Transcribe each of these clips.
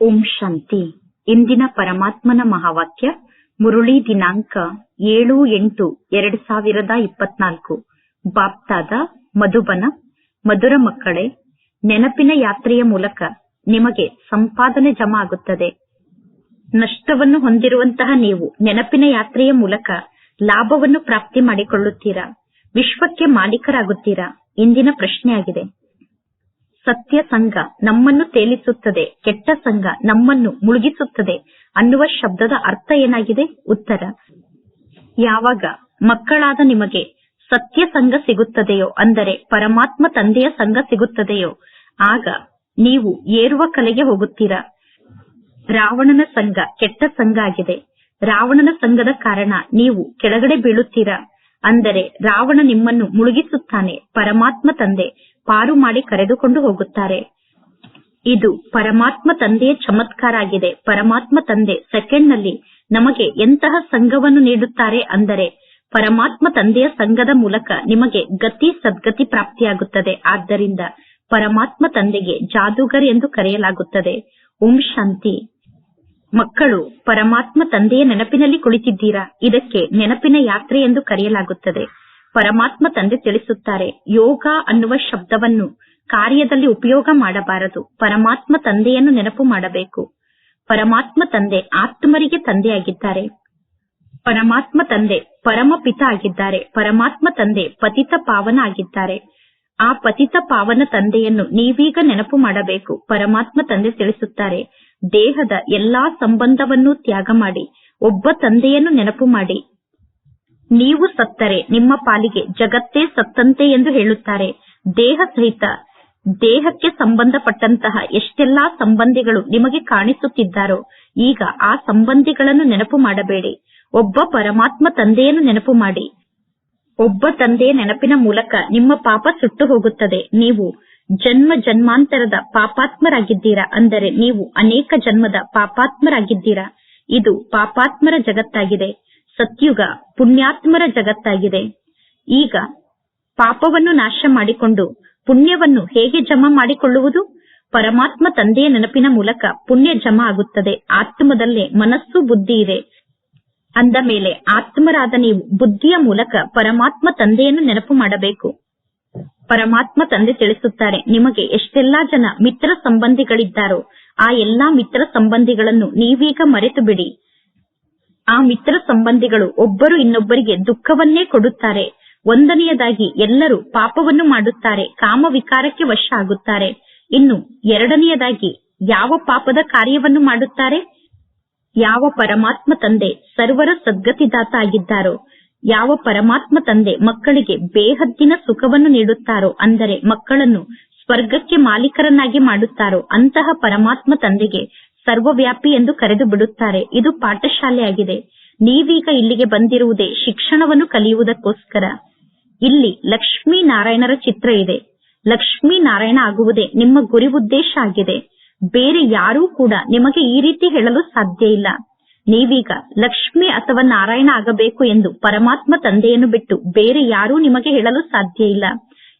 ಓಂ ಶಾಂತಿ. ಇಂದಿನ ಪರಮಾತ್ಮನ ಮಹಾವಾಕ್ಯ, ಮುರುಳಿ ದಿನಾಂಕ ಏಳು ಎಂಟು ಎರಡ್ ಸಾವಿರದ ಇಪ್ಪತ್ನಾಲ್ಕು. ಬಾಪ್ತಾದ ಮಧುಬನ, ಮಧುರ ಮಕ್ಕಳೇ, ನೆನಪಿನ ಯಾತ್ರೆಯ ಮೂಲಕ ನಿಮಗೆ ಸಂಪಾದನೆ ಜಮಾ ಆಗುತ್ತದೆ. ನಷ್ಟವನ್ನು ಹೊಂದಿರುವಂತಹ ನೀವು ನೆನಪಿನ ಯಾತ್ರೆಯ ಮೂಲಕ ಲಾಭವನ್ನು ಪ್ರಾಪ್ತಿ ಮಾಡಿಕೊಳ್ಳುತ್ತೀರಾ? ವಿಶ್ವಕ್ಕೆ ಮಾಲೀಕರಾಗುತ್ತೀರಾ? ಇಂದಿನ ಪ್ರಶ್ನೆಯಾಗಿದೆ. ಸತ್ಯ ಸಂಘ ನಮ್ಮನ್ನು ತೇಲಿಸುತ್ತದೆ, ಕೆಟ್ಟ ಸಂಘ ನಮ್ಮನ್ನು ಮುಳುಗಿಸುತ್ತದೆ ಅನ್ನುವ ಶಬ್ದದ ಅರ್ಥ ಏನಾಗಿದೆ? ಉತ್ತರ. ಯಾವಾಗ ಮಕ್ಕಳಾದ ನಿಮಗೆ ಸತ್ಯ ಸಂಘ ಸಿಗುತ್ತದೆಯೋ, ಅಂದರೆ ಪರಮಾತ್ಮ ತಂದೆಯ ಸಂಘ ಸಿಗುತ್ತದೆಯೋ, ಆಗ ನೀವು ಏರುವ ಕಲೆಗೆ ಹೋಗುತ್ತೀರಾ? ರಾವಣನ ಸಂಘ ಕೆಟ್ಟ ಸಂಘ ಆಗಿದೆ. ರಾವಣನ ಸಂಘದ ಕಾರಣ ನೀವು ಕೆಳಗಡೆ ಬೀಳುತ್ತೀರಾ. ಅಂದರೆ ರಾವಣ ನಿಮ್ಮನ್ನು ಮುಳುಗಿಸುತ್ತಾನೆ, ಪರಮಾತ್ಮ ತಂದೆ. ಪಾರು ಮಾಡಿ ಕರೆದುಕೊಂಡು ಹೋಗುತ್ತಾರೆ. ಇದು ಪರಮಾತ್ಮ ತಂದೆಯ ಚಮತ್ಕಾರ ಆಗಿದೆ. ಪರಮಾತ್ಮ ತಂದೆ ಸೆಕೆಂಡ್ನಲ್ಲಿ ನಮಗೆ ಎಂತಹ ಸಂಘವನ್ನು ನೀಡುತ್ತಾರೆ ಅಂದರೆ ಪರಮಾತ್ಮ ತಂದೆಯ ಸಂಘದ ಮೂಲಕ ನಿಮಗೆ ಗತಿ ಸದ್ಗತಿ ಪ್ರಾಪ್ತಿಯಾಗುತ್ತದೆ. ಆದ್ದರಿಂದ ಪರಮಾತ್ಮ ತಂದೆಗೆ ಜಾದೂಗರ್ ಎಂದು ಕರೆಯಲಾಗುತ್ತದೆ. ಓಂ ಶಾಂತಿ. ಮಕ್ಕಳು, ಪರಮಾತ್ಮ ತಂದೆಯ ನೆನಪಿನಲ್ಲಿ ಕುಳಿತಿದ್ದೀರಾ? ಇದಕ್ಕೆ ನೆನಪಿನ ಯಾತ್ರೆ ಎಂದು ಕರೆಯಲಾಗುತ್ತದೆ. ಪರಮಾತ್ಮ ತಂದೆ ತಿಳಿಸುತ್ತಾರೆ, ಯೋಗ ಅನ್ನುವ ಶಬ್ದವನ್ನು ಕಾರ್ಯದಲ್ಲಿ ಉಪಯೋಗ ಮಾಡಬಾರದು, ಪರಮಾತ್ಮ ತಂದೆಯನ್ನು ನೆನಪು ಮಾಡಬೇಕು. ಪರಮಾತ್ಮ ತಂದೆ ಆತ್ಮರಿಗೆ ತಂದೆಯಾಗಿದ್ದಾರೆ. ಪರಮಾತ್ಮ ತಂದೆ ಪರಮ ಪಿತ ಆಗಿದ್ದಾರೆ, ಪರಮಾತ್ಮ ತಂದೆ ಪತಿತ ಪಾವನ ಆಗಿದ್ದಾರೆ. ಆ ಪತಿತ ಪಾವನ ತಂದೆಯನ್ನು ನೀವೀಗ ನೆನಪು ಮಾಡಬೇಕು, ಪರಮಾತ್ಮ ತಂದೆ ತಿಳಿಸುತ್ತಾರೆ. ದೇಹದ ಎಲ್ಲಾ ಸಂಬಂಧವನ್ನು ತ್ಯಾಗ ಮಾಡಿ, ಒಬ್ಬ ತಂದೆಯನ್ನು ನೆನಪು ಮಾಡಿ ನೀವು ಸತ್ತರೆ, ನಿಮ್ಮ ಪಾಲಿಗೆ ಜಗತ್ತೇ ಸತ್ತಂತೆ ಎಂದು ಹೇಳುತ್ತಾರೆ. ದೇಹ ಸಹಿತ, ದೇಹಕ್ಕೆ ಸಂಬಂಧಪಟ್ಟಂತಹ ಎಷ್ಟೆಲ್ಲಾ ಸಂಬಂಧಿಗಳು ನಿಮಗೆ ಕಾಣಿಸುತ್ತಿದ್ದಾರೋ, ಈಗ ಆ ಸಂಬಂಧಿಗಳನ್ನು ನೆನಪು ಮಾಡಬೇಡಿ. ಒಬ್ಬ ಪರಮಾತ್ಮ ತಂದೆಯನ್ನು ನೆನಪು ಮಾಡಿ. ಒಬ್ಬ ತಂದೆಯ ನೆನಪಿನ ಮೂಲಕ ನಿಮ್ಮ ಪಾಪ ಸುಟ್ಟು ಹೋಗುತ್ತದೆ. ನೀವು ಜನ್ಮ ಜನ್ಮಾಂತರದ ಪಾಪಾತ್ಮರಾಗಿದ್ದೀರಾ? ಅಂದರೆ ನೀವು ಅನೇಕ ಜನ್ಮದ ಪಾಪಾತ್ಮರಾಗಿದ್ದೀರಾ? ಇದು ಪಾಪಾತ್ಮರ ಜಗತ್ತಾಗಿದೆ. ಸತ್ಯುಗ ಪುಣ್ಯಾತ್ಮರ ಜಗತ್ತಾಗಿದೆ. ಈಗ ಪಾಪವನ್ನು ನಾಶ ಮಾಡಿಕೊಂಡು ಪುಣ್ಯವನ್ನು ಹೇಗೆ ಜಮಾ ಮಾಡಿಕೊಳ್ಳುವುದು? ಪರಮಾತ್ಮ ತಂದೆಯ ನೆನಪಿನ ಮೂಲಕ ಪುಣ್ಯ ಜಮಾ ಆಗುತ್ತದೆ. ಆತ್ಮದಲ್ಲೇ ಮನಸ್ಸು ಬುದ್ಧಿ ಇದೆ. ಅಂದ ಮೇಲೆ ಆತ್ಮರಾದ ನೀವು ಬುದ್ಧಿಯ ಮೂಲಕ ಪರಮಾತ್ಮ ತಂದೆಯನ್ನು ನೆನಪು ಮಾಡಬೇಕು. ಪರಮಾತ್ಮ ತಂದೆ ತಿಳಿಸುತ್ತಾರೆ, ನಿಮಗೆ ಎಷ್ಟೆಲ್ಲಾ ಜನ ಮಿತ್ರ ಸಂಬಂಧಿಗಳಿದ್ದಾರೋ, ಆ ಎಲ್ಲಾ ಮಿತ್ರ ಸಂಬಂಧಿಗಳನ್ನು ನೀವೀಗ ಮರೆತು ಬಿಡಿ ಆ ಮಿತ್ರ ಸಂಬಂಧಿಗಳು ಒಬ್ಬರು ಇನ್ನೊಬ್ಬರಿಗೆ ದುಃಖವನ್ನೇ ಕೊಡುತ್ತಾರೆ. ಒಂದನೆಯದಾಗಿ ಎಲ್ಲರೂ ಪಾಪವನ್ನು ಮಾಡುತ್ತಾರೆ ಕಾಮ ವಿಕಾರಕ್ಕೆ ವಶ ಆಗುತ್ತಾರೆ ಇನ್ನು ಎರಡನೆಯದಾಗಿ ಯಾವ ಪಾಪದ ಕಾರ್ಯವನ್ನು ಮಾಡುತ್ತಾರೆ? ಯಾವ ಪರಮಾತ್ಮ ತಂದೆ ಸರ್ವರ ಸದ್ಗತಿದಾತ ಆಗಿದ್ದಾರೋ, ಯಾವ ಪರಮಾತ್ಮ ತಂದೆ ಮಕ್ಕಳಿಗೆ ಬೇಹದ್ದಿನ ಸುಖವನ್ನು ನೀಡುತ್ತಾರೋ ಅಂದರೆ ಮಕ್ಕಳನ್ನು ಸ್ವರ್ಗಕ್ಕೆ ಮಾಲೀಕರನ್ನಾಗಿ ಮಾಡುತ್ತಾರೋ ಅಂತಹ ಪರಮಾತ್ಮ ತಂದೆಗೆ ಸರ್ವವ್ಯಾಪಿ ಎಂದು ಕರೆದು ಬಿಡುತ್ತಾರೆ ಇದು ಪಾಠಶಾಲೆಯಾಗಿದೆ. ನೀವೀಗ ಇಲ್ಲಿಗೆ ಬಂದಿರುವುದೇ ಶಿಕ್ಷಣವನ್ನು ಕಲಿಯುವುದಕ್ಕೋಸ್ಕರ. ಇಲ್ಲಿ ಲಕ್ಷ್ಮೀ ನಾರಾಯಣರ ಚಿತ್ರ ಇದೆ. ಲಕ್ಷ್ಮೀ ನಾರಾಯಣ ಆಗುವುದೇ ನಿಮ್ಮ ಗುರಿ ಉದ್ದೇಶ ಆಗಿದೆ. ಬೇರೆ ಯಾರೂ ಕೂಡ ನಿಮಗೆ ಈ ರೀತಿ ಹೇಳಲು ಸಾಧ್ಯ ಇಲ್ಲ. ನೀವೀಗ ಲಕ್ಷ್ಮಿ ಅಥವಾ ನಾರಾಯಣ ಆಗಬೇಕು ಎಂದು ಪರಮಾತ್ಮ ತಂದೆಯನ್ನು ಬಿಟ್ಟು ಬೇರೆ ಯಾರೂ ನಿಮಗೆ ಹೇಳಲು ಸಾಧ್ಯ ಇಲ್ಲ.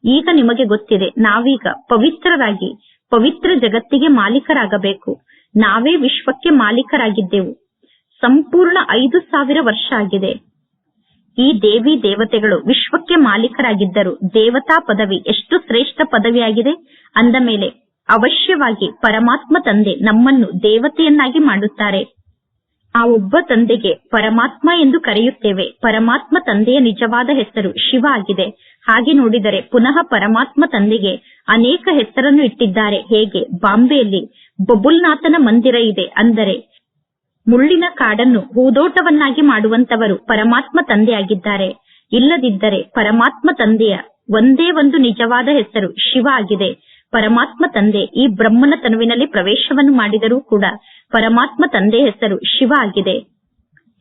ಈಗ ನಿಮಗೆ ಗೊತ್ತಿದೆ, ನಾವೀಗ ಪವಿತ್ರರಾಗಿ, ಪವಿತ್ರ ಜಗತ್ತಿಗೆ ಮಾಲೀಕರಾಗಬೇಕು. ನಾವೇ ವಿಶ್ವಕ್ಕೆ ಮಾಲೀಕರಾಗಿದ್ದೆವು. ಸಂಪೂರ್ಣ ಐದು ಸಾವಿರ ವರ್ಷ ಆಗಿದೆ. ಈ ದೇವಿ ದೇವತೆಗಳು ವಿಶ್ವಕ್ಕೆ ಮಾಲೀಕರಾಗಿದ್ದರು ದೇವತಾ ಪದವಿ ಎಷ್ಟು ಶ್ರೇಷ್ಠ ಪದವಿಯಾಗಿದೆ ಅಂದ ಮೇಲೆ ಅವಶ್ಯವಾಗಿ ಪರಮಾತ್ಮ ತಂದೆ ನಮ್ಮನ್ನು ದೇವತೆಯನ್ನಾಗಿ ಮಾಡುತ್ತಾರೆ. ಆ ಒಬ್ಬ ತಂದೆಗೆ ಪರಮಾತ್ಮ ಎಂದು ಕರೆಯುತ್ತೇವೆ. ಪರಮಾತ್ಮ ತಂದೆಯ ನಿಜವಾದ ಹೆಸರು ಶಿವ ಆಗಿದೆ. ಹಾಗೆ ನೋಡಿದರೆ ಪುನಃ ಪರಮಾತ್ಮ ತಂದೆಗೆ ಅನೇಕ ಹೆಸರನ್ನು ಇಟ್ಟಿದ್ದಾರೆ. ಹೇಗೆ? ಬಾಂಬೆಯಲ್ಲಿ ಬಬುಲ್ನಾಥನ ಮಂದಿರ ಇದೆ. ಅಂದರೆ ಮುಳ್ಳಿನ ಕಾಡನ್ನು ಹೂದೋಟವನ್ನಾಗಿ ಮಾಡುವಂತವರು ಪರಮಾತ್ಮ ತಂದೆಯಾಗಿದ್ದಾರೆ. ಇಲ್ಲದಿದ್ದರೆ ಪರಮಾತ್ಮ ತಂದೆಯ ಒಂದೇ ಒಂದು ನಿಜವಾದ ಹೆಸರು ಶಿವ ಆಗಿದೆ. ಪರಮಾತ್ಮ ತಂದೆ ಈ ಬ್ರಹ್ಮನ ತನುವಿನಲ್ಲಿ ಪ್ರವೇಶವನ್ನು ಮಾಡಿದರೂ ಕೂಡ ಪರಮಾತ್ಮ ತಂದೆ ಹೆಸರು ಶಿವ ಆಗಿದೆ.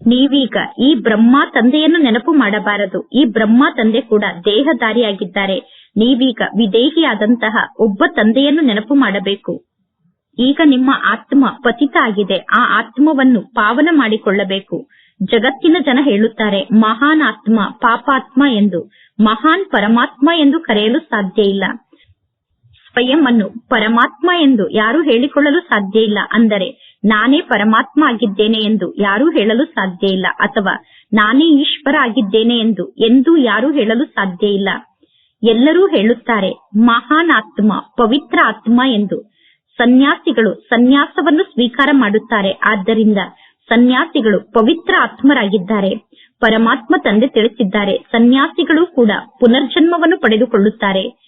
ನೀವೀಗ ಈ ಬ್ರಹ್ಮ ತಂದೆಯನ್ನು ನೆನಪು ಮಾಡಬಾರದು. ಈ ಬ್ರಹ್ಮ ತಂದೆ ಕೂಡ ದೇಹಧಾರಿಯಾಗಿದ್ದಾರೆ. ನೀವೀಗ ವಿದೇಹಿಯಾದಂತಹ ಒಬ್ಬ ತಂದೆಯನ್ನು ನೆನಪು ಮಾಡಬೇಕು. ಈಗ ನಿಮ್ಮ ಆತ್ಮ ಪತಿತ ಆಗಿದೆ. ಆ ಆತ್ಮವನ್ನು ಪಾವನ ಮಾಡಿಕೊಳ್ಳಬೇಕು. ಜಗತ್ತಿನ ಜನ ಹೇಳುತ್ತಾರೆ, ಮಹಾನ್ ಆತ್ಮ ಪಾಪಾತ್ಮ ಎಂದು. ಮಹಾನ್ ಪರಮಾತ್ಮ ಎಂದು ಕರೆಯಲು ಸಾಧ್ಯ ಇಲ್ಲ. ಸ್ವಯಂ ಅನ್ನು ಪರಮಾತ್ಮ ಎಂದು ಯಾರು ಹೇಳಿಕೊಳ್ಳಲು ಸಾಧ್ಯ ಇಲ್ಲ ಅಂದರೆ ನಾನೇ ಪರಮಾತ್ಮ ಆಗಿದ್ದೇನೆ ಎಂದು ಯಾರೂ ಹೇಳಲು ಸಾಧ್ಯ ಇಲ್ಲ ಅಥವಾ ನಾನೇ ಈಶ್ವರ ಆಗಿದ್ದೇನೆ ಎಂದು ಎಂದೂ ಯಾರೂ ಹೇಳಲು ಸಾಧ್ಯ ಇಲ್ಲ. ಎಲ್ಲರೂ ಹೇಳುತ್ತಾರೆ, ಮಹಾನ್ ಆತ್ಮ, ಪವಿತ್ರ ಆತ್ಮ ಎಂದು. ಸನ್ಯಾಸಿಗಳು ಸನ್ಯಾಸವನ್ನು ಸ್ವೀಕಾರ ಮಾಡುತ್ತಾರೆ, ಆದ್ದರಿಂದ ಸನ್ಯಾಸಿಗಳು ಪವಿತ್ರ ಆತ್ಮರಾಗಿದ್ದಾರೆ. ಪರಮಾತ್ಮ ತಂದೆ ತಿಳಿಸಿದ್ದಾರೆ, ಸನ್ಯಾಸಿಗಳು ಕೂಡ ಪುನರ್ಜನ್ಮವನ್ನು ಪಡೆದುಕೊಳ್ಳುತ್ತಾರೆ.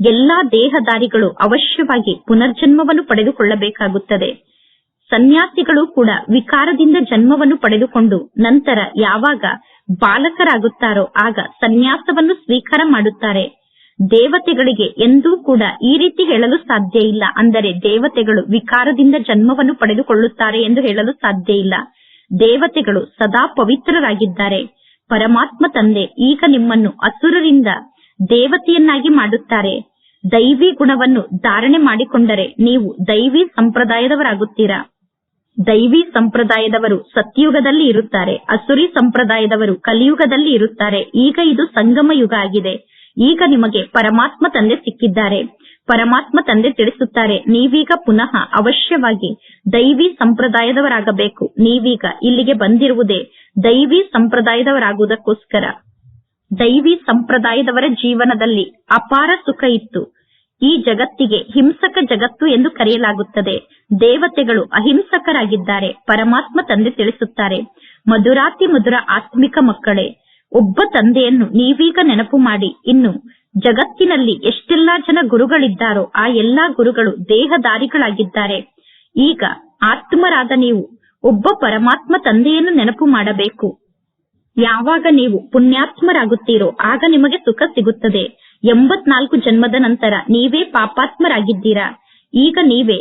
ಎಲ್ಲಾ ದೇಹದಾರಿಗಳು ಅವಶ್ಯವಾಗಿ ಪುನರ್ಜನ್ಮವನ್ನು ಪಡೆದುಕೊಳ್ಳಬೇಕಾಗುತ್ತದೆ. ಸನ್ಯಾಸಿಗಳು ಕೂಡ ವಿಕಾರದಿಂದ ಜನ್ಮವನ್ನು ಪಡೆದುಕೊಂಡು ನಂತರ ಯಾವಾಗ ಬಾಲಕರಾಗುತ್ತಾರೋ ಆಗ ಸನ್ಯಾಸವನ್ನು ಸ್ವೀಕಾರ ಮಾಡುತ್ತಾರೆ. ದೇವತೆಗಳಿಗೆ ಎಂದೂ ಕೂಡ ಈ ರೀತಿ ಹೇಳಲು ಸಾಧ್ಯ ಇಲ್ಲ. ಅಂದರೆ ದೇವತೆಗಳು ವಿಕಾರದಿಂದ ಜನ್ಮವನ್ನು ಪಡೆದುಕೊಳ್ಳುತ್ತಾರೆ ಎಂದು ಹೇಳಲು ಸಾಧ್ಯ ಇಲ್ಲ. ದೇವತೆಗಳು ಸದಾ ಪವಿತ್ರರಾಗಿದ್ದಾರೆ. ಪರಮಾತ್ಮ ತಂದೆ ಈಗ ನಿಮ್ಮನ್ನು ಅಸುರರಿಂದ ದೇವತೆಯನ್ನಾಗಿ ಮಾಡುತ್ತಾರೆ. ದೈವಿ ಗುಣವನ್ನು ಧಾರಣೆ ಮಾಡಿಕೊಂಡರೆ ನೀವು ದೈವಿ ಸಂಪ್ರದಾಯದವರಾಗುತ್ತೀರಾ? ದೈವಿ ಸಂಪ್ರದಾಯದವರು ಸತ್ಯುಗದಲ್ಲಿ ಇರುತ್ತಾರೆ. ಅಸುರಿ ಸಂಪ್ರದಾಯದವರು ಕಲಿಯುಗದಲ್ಲಿ ಇರುತ್ತಾರೆ. ಈಗ ಇದು ಸಂಗಮ ಯುಗ ಆಗಿದೆ. ಈಗ ನಿಮಗೆ ಪರಮಾತ್ಮ ತಂದೆ ಸಿಕ್ಕಿದ್ದಾರೆ. ಪರಮಾತ್ಮ ತಂದೆ ತಿಳಿಸುತ್ತಾರೆ. ನೀವೀಗ ಪುನಃ ಅವಶ್ಯವಾಗಿ ದೈವಿ ಸಂಪ್ರದಾಯದವರಾಗಬೇಕು. ನೀವೀಗ ಇಲ್ಲಿಗೆ ಬಂದಿರುವುದೇ ದೈವಿ ಸಂಪ್ರದಾಯದವರಾಗುವುದಕ್ಕೋಸ್ಕರ. ದೈವಿ ಸಂಪ್ರದಾಯದವರ ಜೀವನದಲ್ಲಿ ಅಪಾರ ಸುಖ ಇತ್ತು. ಈ ಜಗತ್ತಿಗೆ ಹಿಂಸಕ ಜಗತ್ತು ಎಂದು ಕರೆಯಲಾಗುತ್ತದೆ. ದೇವತೆಗಳು ಅಹಿಂಸಕರಾಗಿದ್ದಾರೆ. ಪರಮಾತ್ಮ ತಂದೆ ತಿಳಿಸುತ್ತಾರೆ. ಮಧುರಾತಿ ಮಧುರ ಆತ್ಮಿಕ ಮಕ್ಕಳೇ, ಒಬ್ಬ ತಂದೆಯನ್ನು ನೀವೀಗ ನೆನಪು ಮಾಡಿ. ಇನ್ನು, ಜಗತ್ತಿನಲ್ಲಿ ಎಷ್ಟೆಲ್ಲಾ ಜನ ಗುರುಗಳಿದ್ದಾರೋ ಆ ಎಲ್ಲಾ ಗುರುಗಳು ದೇಹದಾರಿಗಳಾಗಿದ್ದಾರೆ ಈಗ ಆತ್ಮರಾದ ನೀವು, ಒಬ್ಬ ಪರಮಾತ್ಮ ತಂದೆಯನ್ನು ನೆನಪು ಮಾಡಬೇಕು. ಯಾವಾಗ ನೀವು ಪುಣ್ಯಾತ್ಮರಾಗುತ್ತೀರೋ ಆಗ ನಿಮಗೆ ಸುಖ ಸಿಗುತ್ತದೆ. ಎಂಬತ್ನಾಲ್ಕು ಜನ್ಮದ ನಂತರ ನೀವೇ ಪಾಪಾತ್ಮರಾಗಿದ್ದೀರಾ. ಈಗ ನೀವೇ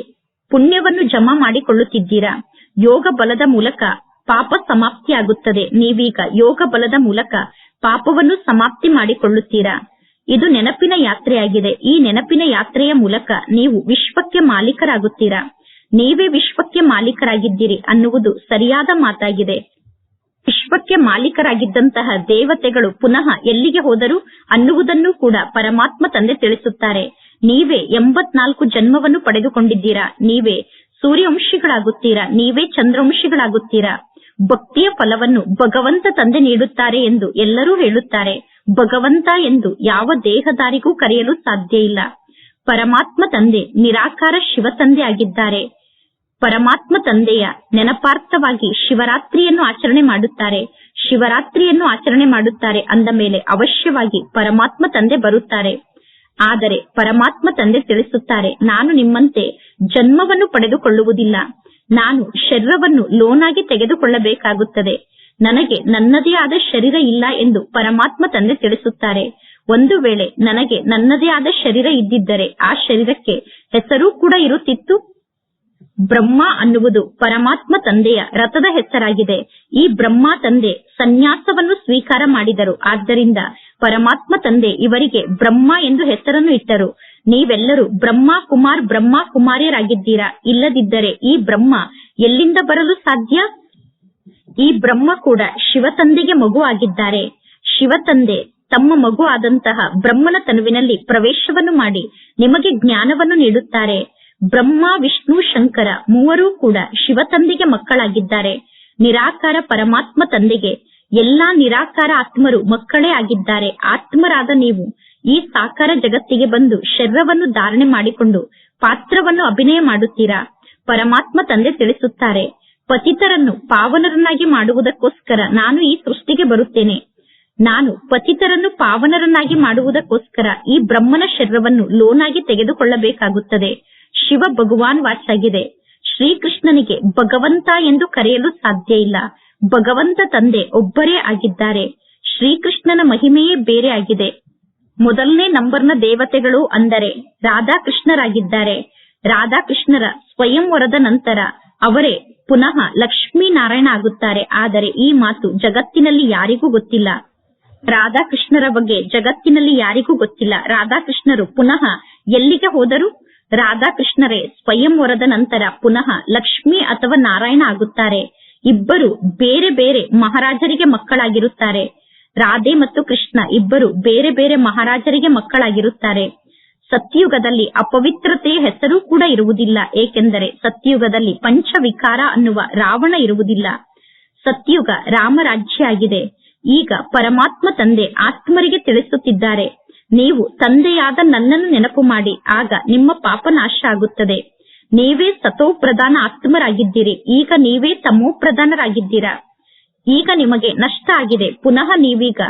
ಪುಣ್ಯವನ್ನು ಜಮಾ ಮಾಡಿಕೊಳ್ಳುತ್ತಿದ್ದೀರಾ. ಯೋಗ ಬಲದ ಮೂಲಕ ಪಾಪ ಸಮಾಪ್ತಿಯಾಗುತ್ತದೆ. ನೀವೀಗ ಯೋಗ ಬಲದ ಮೂಲಕ ಪಾಪವನ್ನು ಸಮಾಪ್ತಿ ಮಾಡಿಕೊಳ್ಳುತ್ತೀರಾ. ಇದು ನೆನಪಿನ ಯಾತ್ರೆಯಾಗಿದೆ. ಈ ನೆನಪಿನ ಯಾತ್ರೆಯ ಮೂಲಕ ನೀವು ವಿಶ್ವಕ್ಕೆ ಮಾಲೀಕರಾಗುತ್ತೀರಾ. ನೀವೇ ವಿಶ್ವಕ್ಕೆ ಮಾಲೀಕರಾಗಿದ್ದೀರಿ ಅನ್ನುವುದು ಸರಿಯಾದ ಮಾತಾಗಿದೆ. ವಿಶ್ವಕ್ಕೆ ಮಾಲೀಕರಾಗಿದ್ದಂತಹ ದೇವತೆಗಳು ಪುನಃ ಎಲ್ಲಿಗೆ ಹೋದರು ಅನ್ನುವುದನ್ನು ಕೂಡ ಪರಮಾತ್ಮ ತಂದೆ ತಿಳಿಸುತ್ತಾರೆ. ನೀವೇ ಎಂಬತ್ನಾಲ್ಕು ಜನ್ಮವನ್ನು ಪಡೆದುಕೊಂಡಿದ್ದೀರಾ. ನೀವೇ ಸೂರ್ಯವಂಶಿಗಳಾಗುತ್ತೀರಾ. ನೀವೇ ಚಂದ್ರವಂಶಿಗಳಾಗುತ್ತೀರಾ. ಭಕ್ತಿಯ ಫಲವನ್ನು ಭಗವಂತ ತಂದೆ ನೀಡುತ್ತಾರೆ ಎಂದು ಎಲ್ಲರೂ ಹೇಳುತ್ತಾರೆ. ಭಗವಂತ ಎಂದು ಯಾವ ದೇಹದಾರಿಗೂ ಕರೆಯಲು ಸಾಧ್ಯ ಇಲ್ಲ. ಪರಮಾತ್ಮ ತಂದೆ ನಿರಾಕಾರ ಶಿವ ತಂದೆ ಆಗಿದ್ದಾರೆ. ಪರಮಾತ್ಮ ತಂದೆಯ ನೆನಪಾರ್ಥವಾಗಿ ಶಿವರಾತ್ರಿಯನ್ನು ಆಚರಣೆ ಮಾಡುತ್ತಾರೆ. ಶಿವರಾತ್ರಿಯನ್ನು ಆಚರಣೆ ಮಾಡುತ್ತಾರೆ ಅಂದ ಮೇಲೆ ಅವಶ್ಯವಾಗಿ ಪರಮಾತ್ಮ ತಂದೆ ಬರುತ್ತಾರೆ. ಆದರೆ ಪರಮಾತ್ಮ ತಂದೆ ತಿಳಿಸುತ್ತಾರೆ, ನಾನು ನಿಮ್ಮಂತೆ ಜನ್ಮವನ್ನು ಪಡೆದುಕೊಳ್ಳುವುದಿಲ್ಲ. ನಾನು ಶರೀರವನ್ನು ಲೋನಾಗಿ ತೆಗೆದುಕೊಳ್ಳಬೇಕಾಗುತ್ತದೆ. ನನಗೆ ನನ್ನದೇ ಆದ ಶರೀರ ಇಲ್ಲ ಎಂದು ಪರಮಾತ್ಮ ತಂದೆ ತಿಳಿಸುತ್ತಾರೆ. ಒಂದು ವೇಳೆ ನನಗೆ ನನ್ನದೇ ಆದ ಶರೀರ ಇದ್ದಿದ್ದರೆ ಆ ಶರೀರಕ್ಕೆ ಹೆಸರು ಕೂಡ ಇರುತ್ತಿತ್ತು? ಬ್ರಹ್ಮ ಅನ್ನುವುದು ಪರಮಾತ್ಮ ತಂದೆಯ ರಥದ ಹೆಸರಾಗಿದೆ. ಈ ಬ್ರಹ್ಮ ತಂದೆ ಸನ್ಯಾಸವನ್ನು ಸ್ವೀಕಾರ ಮಾಡಿದರು. ಆದ್ದರಿಂದ ಪರಮಾತ್ಮ ತಂದೆ ಇವರಿಗೆ ಬ್ರಹ್ಮ ಎಂದು ಹೆಸರನ್ನು ಇಟ್ಟರು. ನೀವೆಲ್ಲರೂ ಬ್ರಹ್ಮ ಕುಮಾರ್ ಬ್ರಹ್ಮ ಕುಮಾರಿಯರಾಗಿದ್ದೀರಾ? ಇಲ್ಲದಿದ್ದರೆ ಈ ಬ್ರಹ್ಮ ಎಲ್ಲಿಂದ ಬರಲು ಸಾಧ್ಯ? ಈ ಬ್ರಹ್ಮ ಕೂಡ ಶಿವತಂದೆಗೆ ಮಗು ಆಗಿದ್ದಾರೆ. ಶಿವತಂದೆ ತಮ್ಮ ಮಗು ಆದಂತಹ ಬ್ರಹ್ಮನ ತನುವಿನಲ್ಲಿ ಪ್ರವೇಶವನ್ನು ಮಾಡಿ ನಿಮಗೆ ಜ್ಞಾನವನ್ನು ನೀಡುತ್ತಾರೆ. ಬ್ರಹ್ಮ, ವಿಷ್ಣು, ಶಂಕರ ಮೂವರೂ ಕೂಡ ಶಿವತಂದೆಗೆ ಮಕ್ಕಳಾಗಿದ್ದಾರೆ. ನಿರಾಕಾರ ಪರಮಾತ್ಮ ತಂದೆಗೆ ಎಲ್ಲಾ ನಿರಾಕಾರ ಆತ್ಮರು ಮಕ್ಕಳೇ ಆಗಿದ್ದಾರೆ. ಆತ್ಮರಾದ ನೀವು ಈ ಸಾಕಾರ ಜಗತ್ತಿಗೆ ಬಂದು ಶರೀರವನ್ನು ಧಾರಣೆ ಮಾಡಿಕೊಂಡು ಪಾತ್ರವನ್ನು ಅಭಿನಯ ಮಾಡುತ್ತೀರಾ? ಪರಮಾತ್ಮ ತಂದೆ ತಿಳಿಸುತ್ತಾರೆ, ಪತಿತರನ್ನು ಪಾವನರನ್ನಾಗಿ ಮಾಡುವುದಕ್ಕೋಸ್ಕರ ನಾನು ಈ ಸೃಷ್ಟಿಗೆ ಬರುತ್ತೇನೆ. ನಾನು ಪತಿತರನ್ನು ಪಾವನರನ್ನಾಗಿ ಮಾಡುವುದಕ್ಕೋಸ್ಕರ ಈ ಬ್ರಹ್ಮನ ಶರೀರವನ್ನು ಲೋನಾಗಿ ತೆಗೆದುಕೊಳ್ಳಬೇಕಾಗುತ್ತದೆ. ಶಿವ ಭಗವಾನ್ ವಾಚಾಗಿದೆ. ಶ್ರೀಕೃಷ್ಣನಿಗೆ ಭಗವಂತ ಎಂದು ಕರೆಯಲು ಸಾಧ್ಯ ಇಲ್ಲ. ಭಗವಂತ ತಂದೆ ಒಬ್ಬರೇ ಆಗಿದ್ದಾರೆ. ಶ್ರೀಕೃಷ್ಣನ ಮಹಿಮೆಯೇ ಬೇರೆ ಆಗಿದೆ. ಮೊದಲನೇ ನಂಬರ್ನ ದೇವತೆಗಳು ಅಂದರೆ ರಾಧಾಕೃಷ್ಣರಾಗಿದ್ದಾರೆ. ರಾಧಾಕೃಷ್ಣರ ಸ್ವಯಂವರದ ನಂತರ ಅವರೇ ಪುನಃ ಲಕ್ಷ್ಮೀನಾರಾಯಣ ಆಗುತ್ತಾರೆ. ಆದರೆ ಈ ಮಾತು ಜಗತ್ತಿನಲ್ಲಿ ಯಾರಿಗೂ ಗೊತ್ತಿಲ್ಲ. ರಾಧಾಕೃಷ್ಣರ ಬಗ್ಗೆ ಜಗತ್ತಿನಲ್ಲಿ ಯಾರಿಗೂ ಗೊತ್ತಿಲ್ಲ. ರಾಧಾಕೃಷ್ಣರು ಪುನಃ ಎಲ್ಲಿಗೆ ಹೋದರು? ರಾಧಾಕೃಷ್ಣರೇ ಸ್ವಯಂವರದ ನಂತರ ಪುನಃ ಲಕ್ಷ್ಮಿ ಅಥವಾ ನಾರಾಯಣ ಆಗುತ್ತಾರೆ. ಇಬ್ಬರು ಬೇರೆ ಬೇರೆ ಮಹಾರಾಜರಿಗೆ ಮಕ್ಕಳಾಗಿರುತ್ತಾರೆ. ರಾಧೆ ಮತ್ತು ಕೃಷ್ಣ ಇಬ್ಬರು ಬೇರೆ ಬೇರೆ ಮಹಾರಾಜರಿಗೆ ಮಕ್ಕಳಾಗಿರುತ್ತಾರೆ. ಸತ್ಯುಗದಲ್ಲಿ ಅಪವಿತ್ರತೆಯ ಹೆಸರು ಕೂಡ ಇರುವುದಿಲ್ಲ. ಏಕೆಂದರೆ ಸತ್ಯುಗದಲ್ಲಿ ಪಂಚವಿಕಾರ ಅನ್ನುವ ರಾವಣ ಇರುವುದಿಲ್ಲ. ಸತ್ಯುಗ ರಾಮರಾಜ್ಯ ಆಗಿದೆ ಈಗ ಪರಮಾತ್ಮ ತಂದೆ ಆತ್ಮರಿಗೆ ತಿಳಿಸುತ್ತಿದ್ದಾರೆ. ನೀವು ತಂದೆಯಾದ ನನ್ನನ್ನು ನೆನಪು ಮಾಡಿ, ಆಗ ನಿಮ್ಮ ಪಾಪ ನಾಶ ಆಗುತ್ತದೆ. ನೀವೇ ಸತೋ ಪ್ರಧಾನ ಆತ್ಮರಾಗಿದ್ದೀರಿ, ಈಗ ನೀವೇ ತಮೋ ಪ್ರಧಾನರಾಗಿದ್ದೀರಾ ಈಗ ನಿಮಗೆ ನಷ್ಟ ಆಗಿದೆ, ಪುನಃ ನೀವೀಗ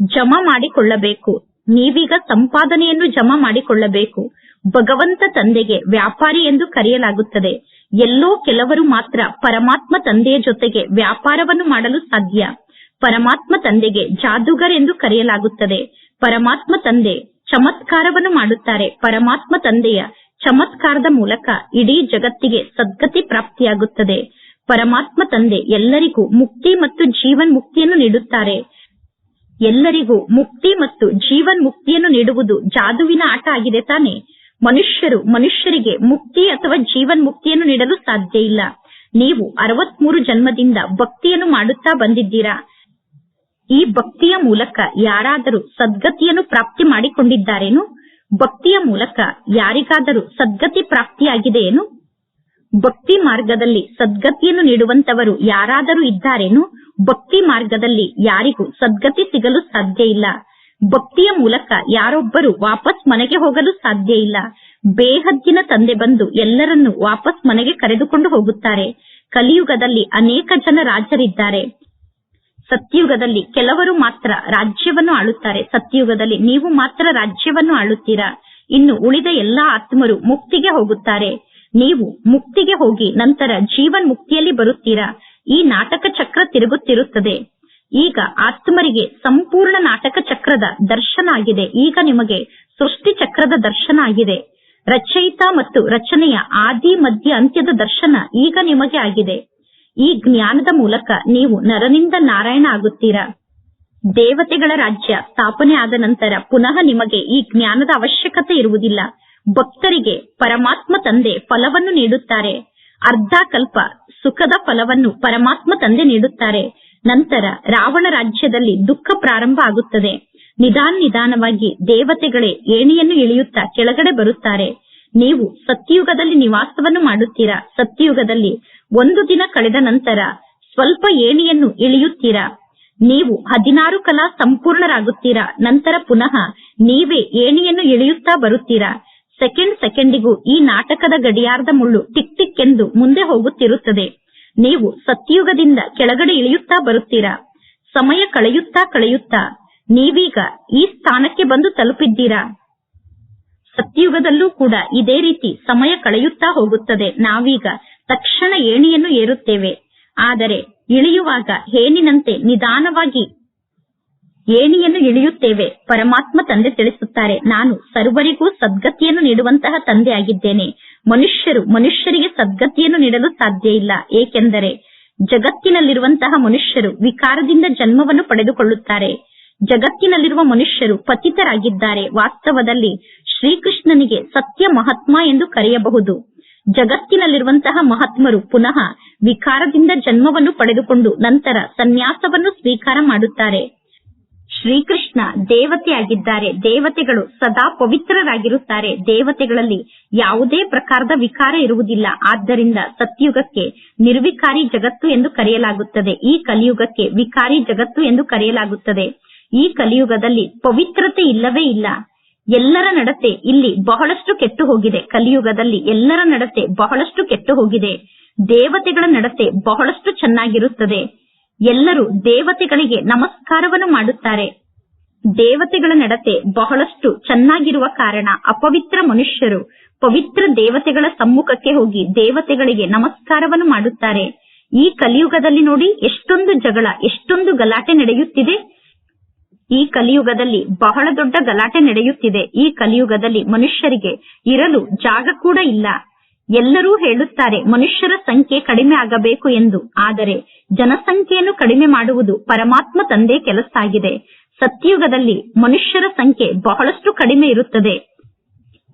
ಜಮಾ ಮಾಡಿಕೊಳ್ಳಬೇಕು. ನೀವೀಗ ಸಂಪಾದನೆಯನ್ನು ಜಮಾ ಮಾಡಿಕೊಳ್ಳಬೇಕು. ಭಗವಂತ ತಂದೆಗೆ ವ್ಯಾಪಾರಿ ಎಂದು ಕರೆಯಲಾಗುತ್ತದೆ. ಎಲ್ಲೋ ಕೆಲವರು ಮಾತ್ರ ಪರಮಾತ್ಮ ತಂದೆಯ ಜೊತೆಗೆ ವ್ಯಾಪಾರವನ್ನು ಮಾಡಲು ಸಾಧ್ಯ. ಪರಮಾತ್ಮ ತಂದೆಗೆ ಜಾದೂಗರ್ ಎಂದು ಕರೆಯಲಾಗುತ್ತದೆ. ಪರಮಾತ್ಮ ತಂದೆ ಚಮತ್ಕಾರವನ್ನು ಮಾಡುತ್ತಾರೆ. ಪರಮಾತ್ಮ ತಂದೆಯ ಚಮತ್ಕಾರದ ಮೂಲಕ ಇಡೀ ಜಗತ್ತಿಗೆ ಸದ್ಗತಿ ಪ್ರಾಪ್ತಿಯಾಗುತ್ತದೆ. ಪರಮಾತ್ಮ ತಂದೆ ಎಲ್ಲರಿಗೂ ಮುಕ್ತಿ ಮತ್ತು ಜೀವನ್ ಮುಕ್ತಿಯನ್ನು ನೀಡುತ್ತಾರೆ. ಎಲ್ಲರಿಗೂ ಮುಕ್ತಿ ಮತ್ತು ಜೀವನ್ ಮುಕ್ತಿಯನ್ನು ನೀಡುವುದು ಜಾದುವಿನ ಆಟ ಆಗಿದೆ ತಾನೆ. ಮನುಷ್ಯರು ಮನುಷ್ಯರಿಗೆ ಮುಕ್ತಿ ಅಥವಾ ಜೀವನ್ ಮುಕ್ತಿಯನ್ನು ನೀಡಲು ಸಾಧ್ಯ ಇಲ್ಲ. ನೀವು ಅರವತ್ಮೂರು ಜನ್ಮದಿಂದ ಭಕ್ತಿಯನ್ನು ಮಾಡುತ್ತಾ ಬಂದಿದ್ದೀರಾ? ಈ ಭಕ್ತಿಯ ಮೂಲಕ ಯಾರಾದರೂ ಸದ್ಗತಿಯನ್ನು ಪ್ರಾಪ್ತಿ ಮಾಡಿಕೊಂಡಿದ್ದಾರೇನು? ಭಕ್ತಿಯ ಮೂಲಕ ಯಾರಿಗಾದರೂ ಸದ್ಗತಿ ಪ್ರಾಪ್ತಿಯಾಗಿದೆಯೇನು? ಭಕ್ತಿ ಮಾರ್ಗದಲ್ಲಿ ಸದ್ಗತಿಯನ್ನು ನೀಡುವಂತವರು ಯಾರಾದರೂ ಇದ್ದಾರೇನು? ಭಕ್ತಿ ಮಾರ್ಗದಲ್ಲಿ ಯಾರಿಗೂ ಸದ್ಗತಿ ಸಿಗಲು ಸಾಧ್ಯ ಇಲ್ಲ. ಭಕ್ತಿಯ ಮೂಲಕ ಯಾರೊಬ್ಬರು ವಾಪಸ್ ಮನೆಗೆ ಹೋಗಲು ಸಾಧ್ಯ ಇಲ್ಲ. ಬೇಹದ್ದಿನ ತಂದೆ ಬಂದು ಎಲ್ಲರನ್ನು ವಾಪಸ್ ಮನೆಗೆ ಕರೆದುಕೊಂಡು ಹೋಗುತ್ತಾರೆ. ಕಲಿಯುಗದಲ್ಲಿ ಅನೇಕ ಜನ ರಾಜರಿದ್ದಾರೆ. ಸತ್ಯುಗದಲ್ಲಿ ಕೆಲವರು ಮಾತ್ರ ರಾಜ್ಯವನ್ನು ಆಳುತ್ತಾರೆ. ಸತ್ಯುಗದಲ್ಲಿ ನೀವು ಮಾತ್ರ ರಾಜ್ಯವನ್ನು ಆಳುತ್ತೀರಾ? ಇನ್ನು ಉಳಿದ ಎಲ್ಲಾ ಆತ್ಮರು ಮುಕ್ತಿಗೆ ಹೋಗುತ್ತಾರೆ. ನೀವು ಮುಕ್ತಿಗೆ ಹೋಗಿ ನಂತರ ಜೀವನ್ ಮುಕ್ತಿಯಲ್ಲಿ ಬರುತ್ತೀರಾ? ಈ ನಾಟಕ ಚಕ್ರ ತಿರುಗುತ್ತಿರುತ್ತದೆ. ಈಗ ಆತ್ಮರಿಗೆ ಸಂಪೂರ್ಣ ನಾಟಕ ಚಕ್ರದ ದರ್ಶನ ಆಗಿದೆ. ಈಗ ನಿಮಗೆ ಸೃಷ್ಟಿ ಚಕ್ರದ ದರ್ಶನ ಆಗಿದೆ. ರಚಯಿತ ಮತ್ತು ರಚನೆಯ ಆದಿ ಮಧ್ಯ ಅಂತ್ಯದ ದರ್ಶನ ಈಗ ನಿಮಗೆ ಆಗಿದೆ. ಈ ಜ್ಞಾನದ ಮೂಲಕ ನೀವು ನರನಿಂದ ನಾರಾಯಣ ಆಗುತ್ತೀರಾ. ದೇವತೆಗಳ ರಾಜ್ಯ ಸ್ಥಾಪನೆ ಆದ ನಂತರ ಪುನಃ ನಿಮಗೆ ಈ ಜ್ಞಾನದ ಅವಶ್ಯಕತೆ ಇರುವುದಿಲ್ಲ. ಭಕ್ತರಿಗೆ ಪರಮಾತ್ಮ ತಂದೆ ಫಲವನ್ನು ನೀಡುತ್ತಾರೆ. ಅರ್ಧ ಕಲ್ಪ ಸುಖದ ಫಲವನ್ನು ಪರಮಾತ್ಮ ತಂದೆ ನೀಡುತ್ತಾರೆ. ನಂತರ ರಾವಣ ರಾಜ್ಯದಲ್ಲಿ ದುಃಖ ಪ್ರಾರಂಭ ಆಗುತ್ತದೆ. ನಿಧಾನ ನಿಧಾನವಾಗಿ ದೇವತೆಗಳೇ ಏಣಿಯನ್ನು ಇಳಿಯುತ್ತಾ ಕೆಳಗಡೆ ಬರುತ್ತಾರೆ. ನೀವು ಸತ್ಯಯುಗದಲ್ಲಿ ನಿವಾಸವನ್ನು ಮಾಡುತ್ತೀರಾ? ಸತ್ಯಯುಗದಲ್ಲಿ ಒಂದು ದಿನ ಕಳೆದ ನಂತರ ಸ್ವಲ್ಪ ಏಣಿಯನ್ನು ಇಳಿಯುತ್ತೀರಾ? ನೀವು ಹದಿನಾರು ಕಲಾ ಸಂಪೂರ್ಣರಾಗುತ್ತೀರಾ? ನಂತರ ಪುನಃ ನೀವೇ ಏಣಿಯನ್ನು ಇಳಿಯುತ್ತಾ ಬರುತ್ತೀರಾ? ಸೆಕೆಂಡ್ ಸೆಕೆಂಡಿಗೂ ಈ ನಾಟಕದ ಗಡಿಯಾರದ ಮುಳ್ಳು ಟಿಕ್ ಟಿಕ್ ಎಂದು ಮುಂದೆ ಹೋಗುತ್ತಿರುತ್ತದೆ. ನೀವು ಸತ್ಯುಗದಿಂದ ಕೆಳಗಡೆ ಇಳಿಯುತ್ತಾ ಬರುತ್ತೀರಾ? ಸಮಯ ಕಳೆಯುತ್ತಾ ಕಳೆಯುತ್ತಾ ನೀವೀಗ ಈ ಸ್ಥಾನಕ್ಕೆ ಬಂದು ತಲುಪಿದ್ದೀರಾ? ಸತ್ಯಯುಗದಲ್ಲೂ ಕೂಡ ಇದೇ ರೀತಿ ಸಮಯ ಕಳೆಯುತ್ತಾ ಹೋಗುತ್ತದೆ. ನಾವೀಗ ತಕ್ಷಣ ಏಣಿಯನ್ನು ಏರುತ್ತೇವೆ. ಆದರೆ ಇಳಿಯುವಾಗ ಏನಿನಂತೆ ನಿಧಾನವಾಗಿ ಏಣಿಯನ್ನು ಇಳಿಯುತ್ತೇವೆ. ಪರಮಾತ್ಮ ತಂದೆ ತಿಳಿಸುತ್ತಾರೆ, ನಾನು ಸರ್ವರಿಗೂ ಸದ್ಗತಿಯನ್ನು ನೀಡುವಂತಹ ತಂದೆಯಾಗಿದ್ದೇನೆ ಮನುಷ್ಯರು ಮನುಷ್ಯರಿಗೆ ಸದ್ಗತಿಯನ್ನು ನೀಡಲು ಸಾಧ್ಯ ಇಲ್ಲ. ಏಕೆಂದರೆ ಜಗತ್ತಿನಲ್ಲಿರುವಂತಹ ಮನುಷ್ಯರು ವಿಕಾರದಿಂದ ಜನ್ಮವನ್ನು ಪಡೆದುಕೊಳ್ಳುತ್ತಾರೆ. ಜಗತ್ತಿನಲ್ಲಿರುವ ಮನುಷ್ಯರು ಪತಿತರಾಗಿದ್ದಾರೆ. ವಾಸ್ತವದಲ್ಲಿ ಶ್ರೀಕೃಷ್ಣನಿಗೆ ಸತ್ಯ ಮಹಾತ್ಮ ಎಂದು ಕರೆಯಬಹುದು. ಜಗತ್ತಿನಲ್ಲಿರುವಂತಹ ಮಹಾತ್ಮರು ಪುನಃ ವಿಕಾರದಿಂದ ಜನ್ಮವನ್ನು ಪಡೆದುಕೊಂಡು ನಂತರ ಸನ್ಯಾಸವನ್ನು ಸ್ವೀಕಾರ ಮಾಡುತ್ತಾರೆ. ಶ್ರೀಕೃಷ್ಣ ದೇವತೆಯಾಗಿದ್ದಾರೆ. ದೇವತೆಗಳು ಸದಾ ಪವಿತ್ರರಾಗಿರುತ್ತಾರೆ. ದೇವತೆಗಳಲ್ಲಿ ಯಾವುದೇ ಪ್ರಕಾರದ ವಿಕಾರ ಇರುವುದಿಲ್ಲ. ಆದ್ದರಿಂದ ಸತ್ಯುಗಕ್ಕೆ ನಿರ್ವಿಕಾರಿ ಜಗತ್ತು ಎಂದು ಕರೆಯಲಾಗುತ್ತದೆ. ಈ ಕಲಿಯುಗಕ್ಕೆ ವಿಕಾರಿ ಜಗತ್ತು ಎಂದು ಕರೆಯಲಾಗುತ್ತದೆ. ಈ ಕಲಿಯುಗದಲ್ಲಿ ಪವಿತ್ರತೆ ಇಲ್ಲವೇ ಇಲ್ಲ. ಎಲ್ಲರ ನಡತೆ ಇಲ್ಲಿ ಬಹಳಷ್ಟು ಕೆಟ್ಟು ಹೋಗಿದೆ. ಕಲಿಯುಗದಲ್ಲಿ ಎಲ್ಲರ ನಡತೆ ಬಹಳಷ್ಟು ಕೆಟ್ಟು ಹೋಗಿದೆ. ದೇವತೆಗಳ ನಡತೆ ಬಹಳಷ್ಟು ಚೆನ್ನಾಗಿರುತ್ತದೆ. ಎಲ್ಲರೂ ದೇವತೆಗಳಿಗೆ ನಮಸ್ಕಾರವನ್ನು ಮಾಡುತ್ತಾರೆ. ದೇವತೆಗಳ ನಡತೆ ಬಹಳಷ್ಟು ಚೆನ್ನಾಗಿರುವ ಕಾರಣ ಅಪವಿತ್ರ ಮನುಷ್ಯರು ಪವಿತ್ರ ದೇವತೆಗಳ ಸಮ್ಮುಖಕ್ಕೆ ಹೋಗಿ ದೇವತೆಗಳಿಗೆ ನಮಸ್ಕಾರವನ್ನು ಮಾಡುತ್ತಾರೆ. ಈ ಕಲಿಯುಗದಲ್ಲಿ ನೋಡಿ ಎಷ್ಟೊಂದು ಜಗಳ, ಎಷ್ಟೊಂದು ಗಲಾಟೆ ನಡೆಯುತ್ತಿದೆ. ಈ ಕಲಿಯುಗದಲ್ಲಿ ಬಹಳ ದೊಡ್ಡ ಗಲಾಟೆ ನಡೆಯುತ್ತಿದೆ. ಈ ಕಲಿಯುಗದಲ್ಲಿ ಮನುಷ್ಯರಿಗೆ ಇರಲು ಜಾಗ ಕೂಡ ಇಲ್ಲ. ಎಲ್ಲರೂ ಹೇಳುತ್ತಾರೆ, ಮನುಷ್ಯರ ಸಂಖ್ಯೆ ಕಡಿಮೆ ಆಗಬೇಕು ಎಂದು. ಆದರೆ ಜನಸಂಖ್ಯೆಯನ್ನು ಕಡಿಮೆ ಮಾಡುವುದು ಪರಮಾತ್ಮ ತಂದೆ ಕೆಲಸ ಆಗಿದೆ ಸತ್ಯಯುಗದಲ್ಲಿ ಮನುಷ್ಯರ ಸಂಖ್ಯೆ ಬಹಳಷ್ಟು ಕಡಿಮೆ ಇರುತ್ತದೆ.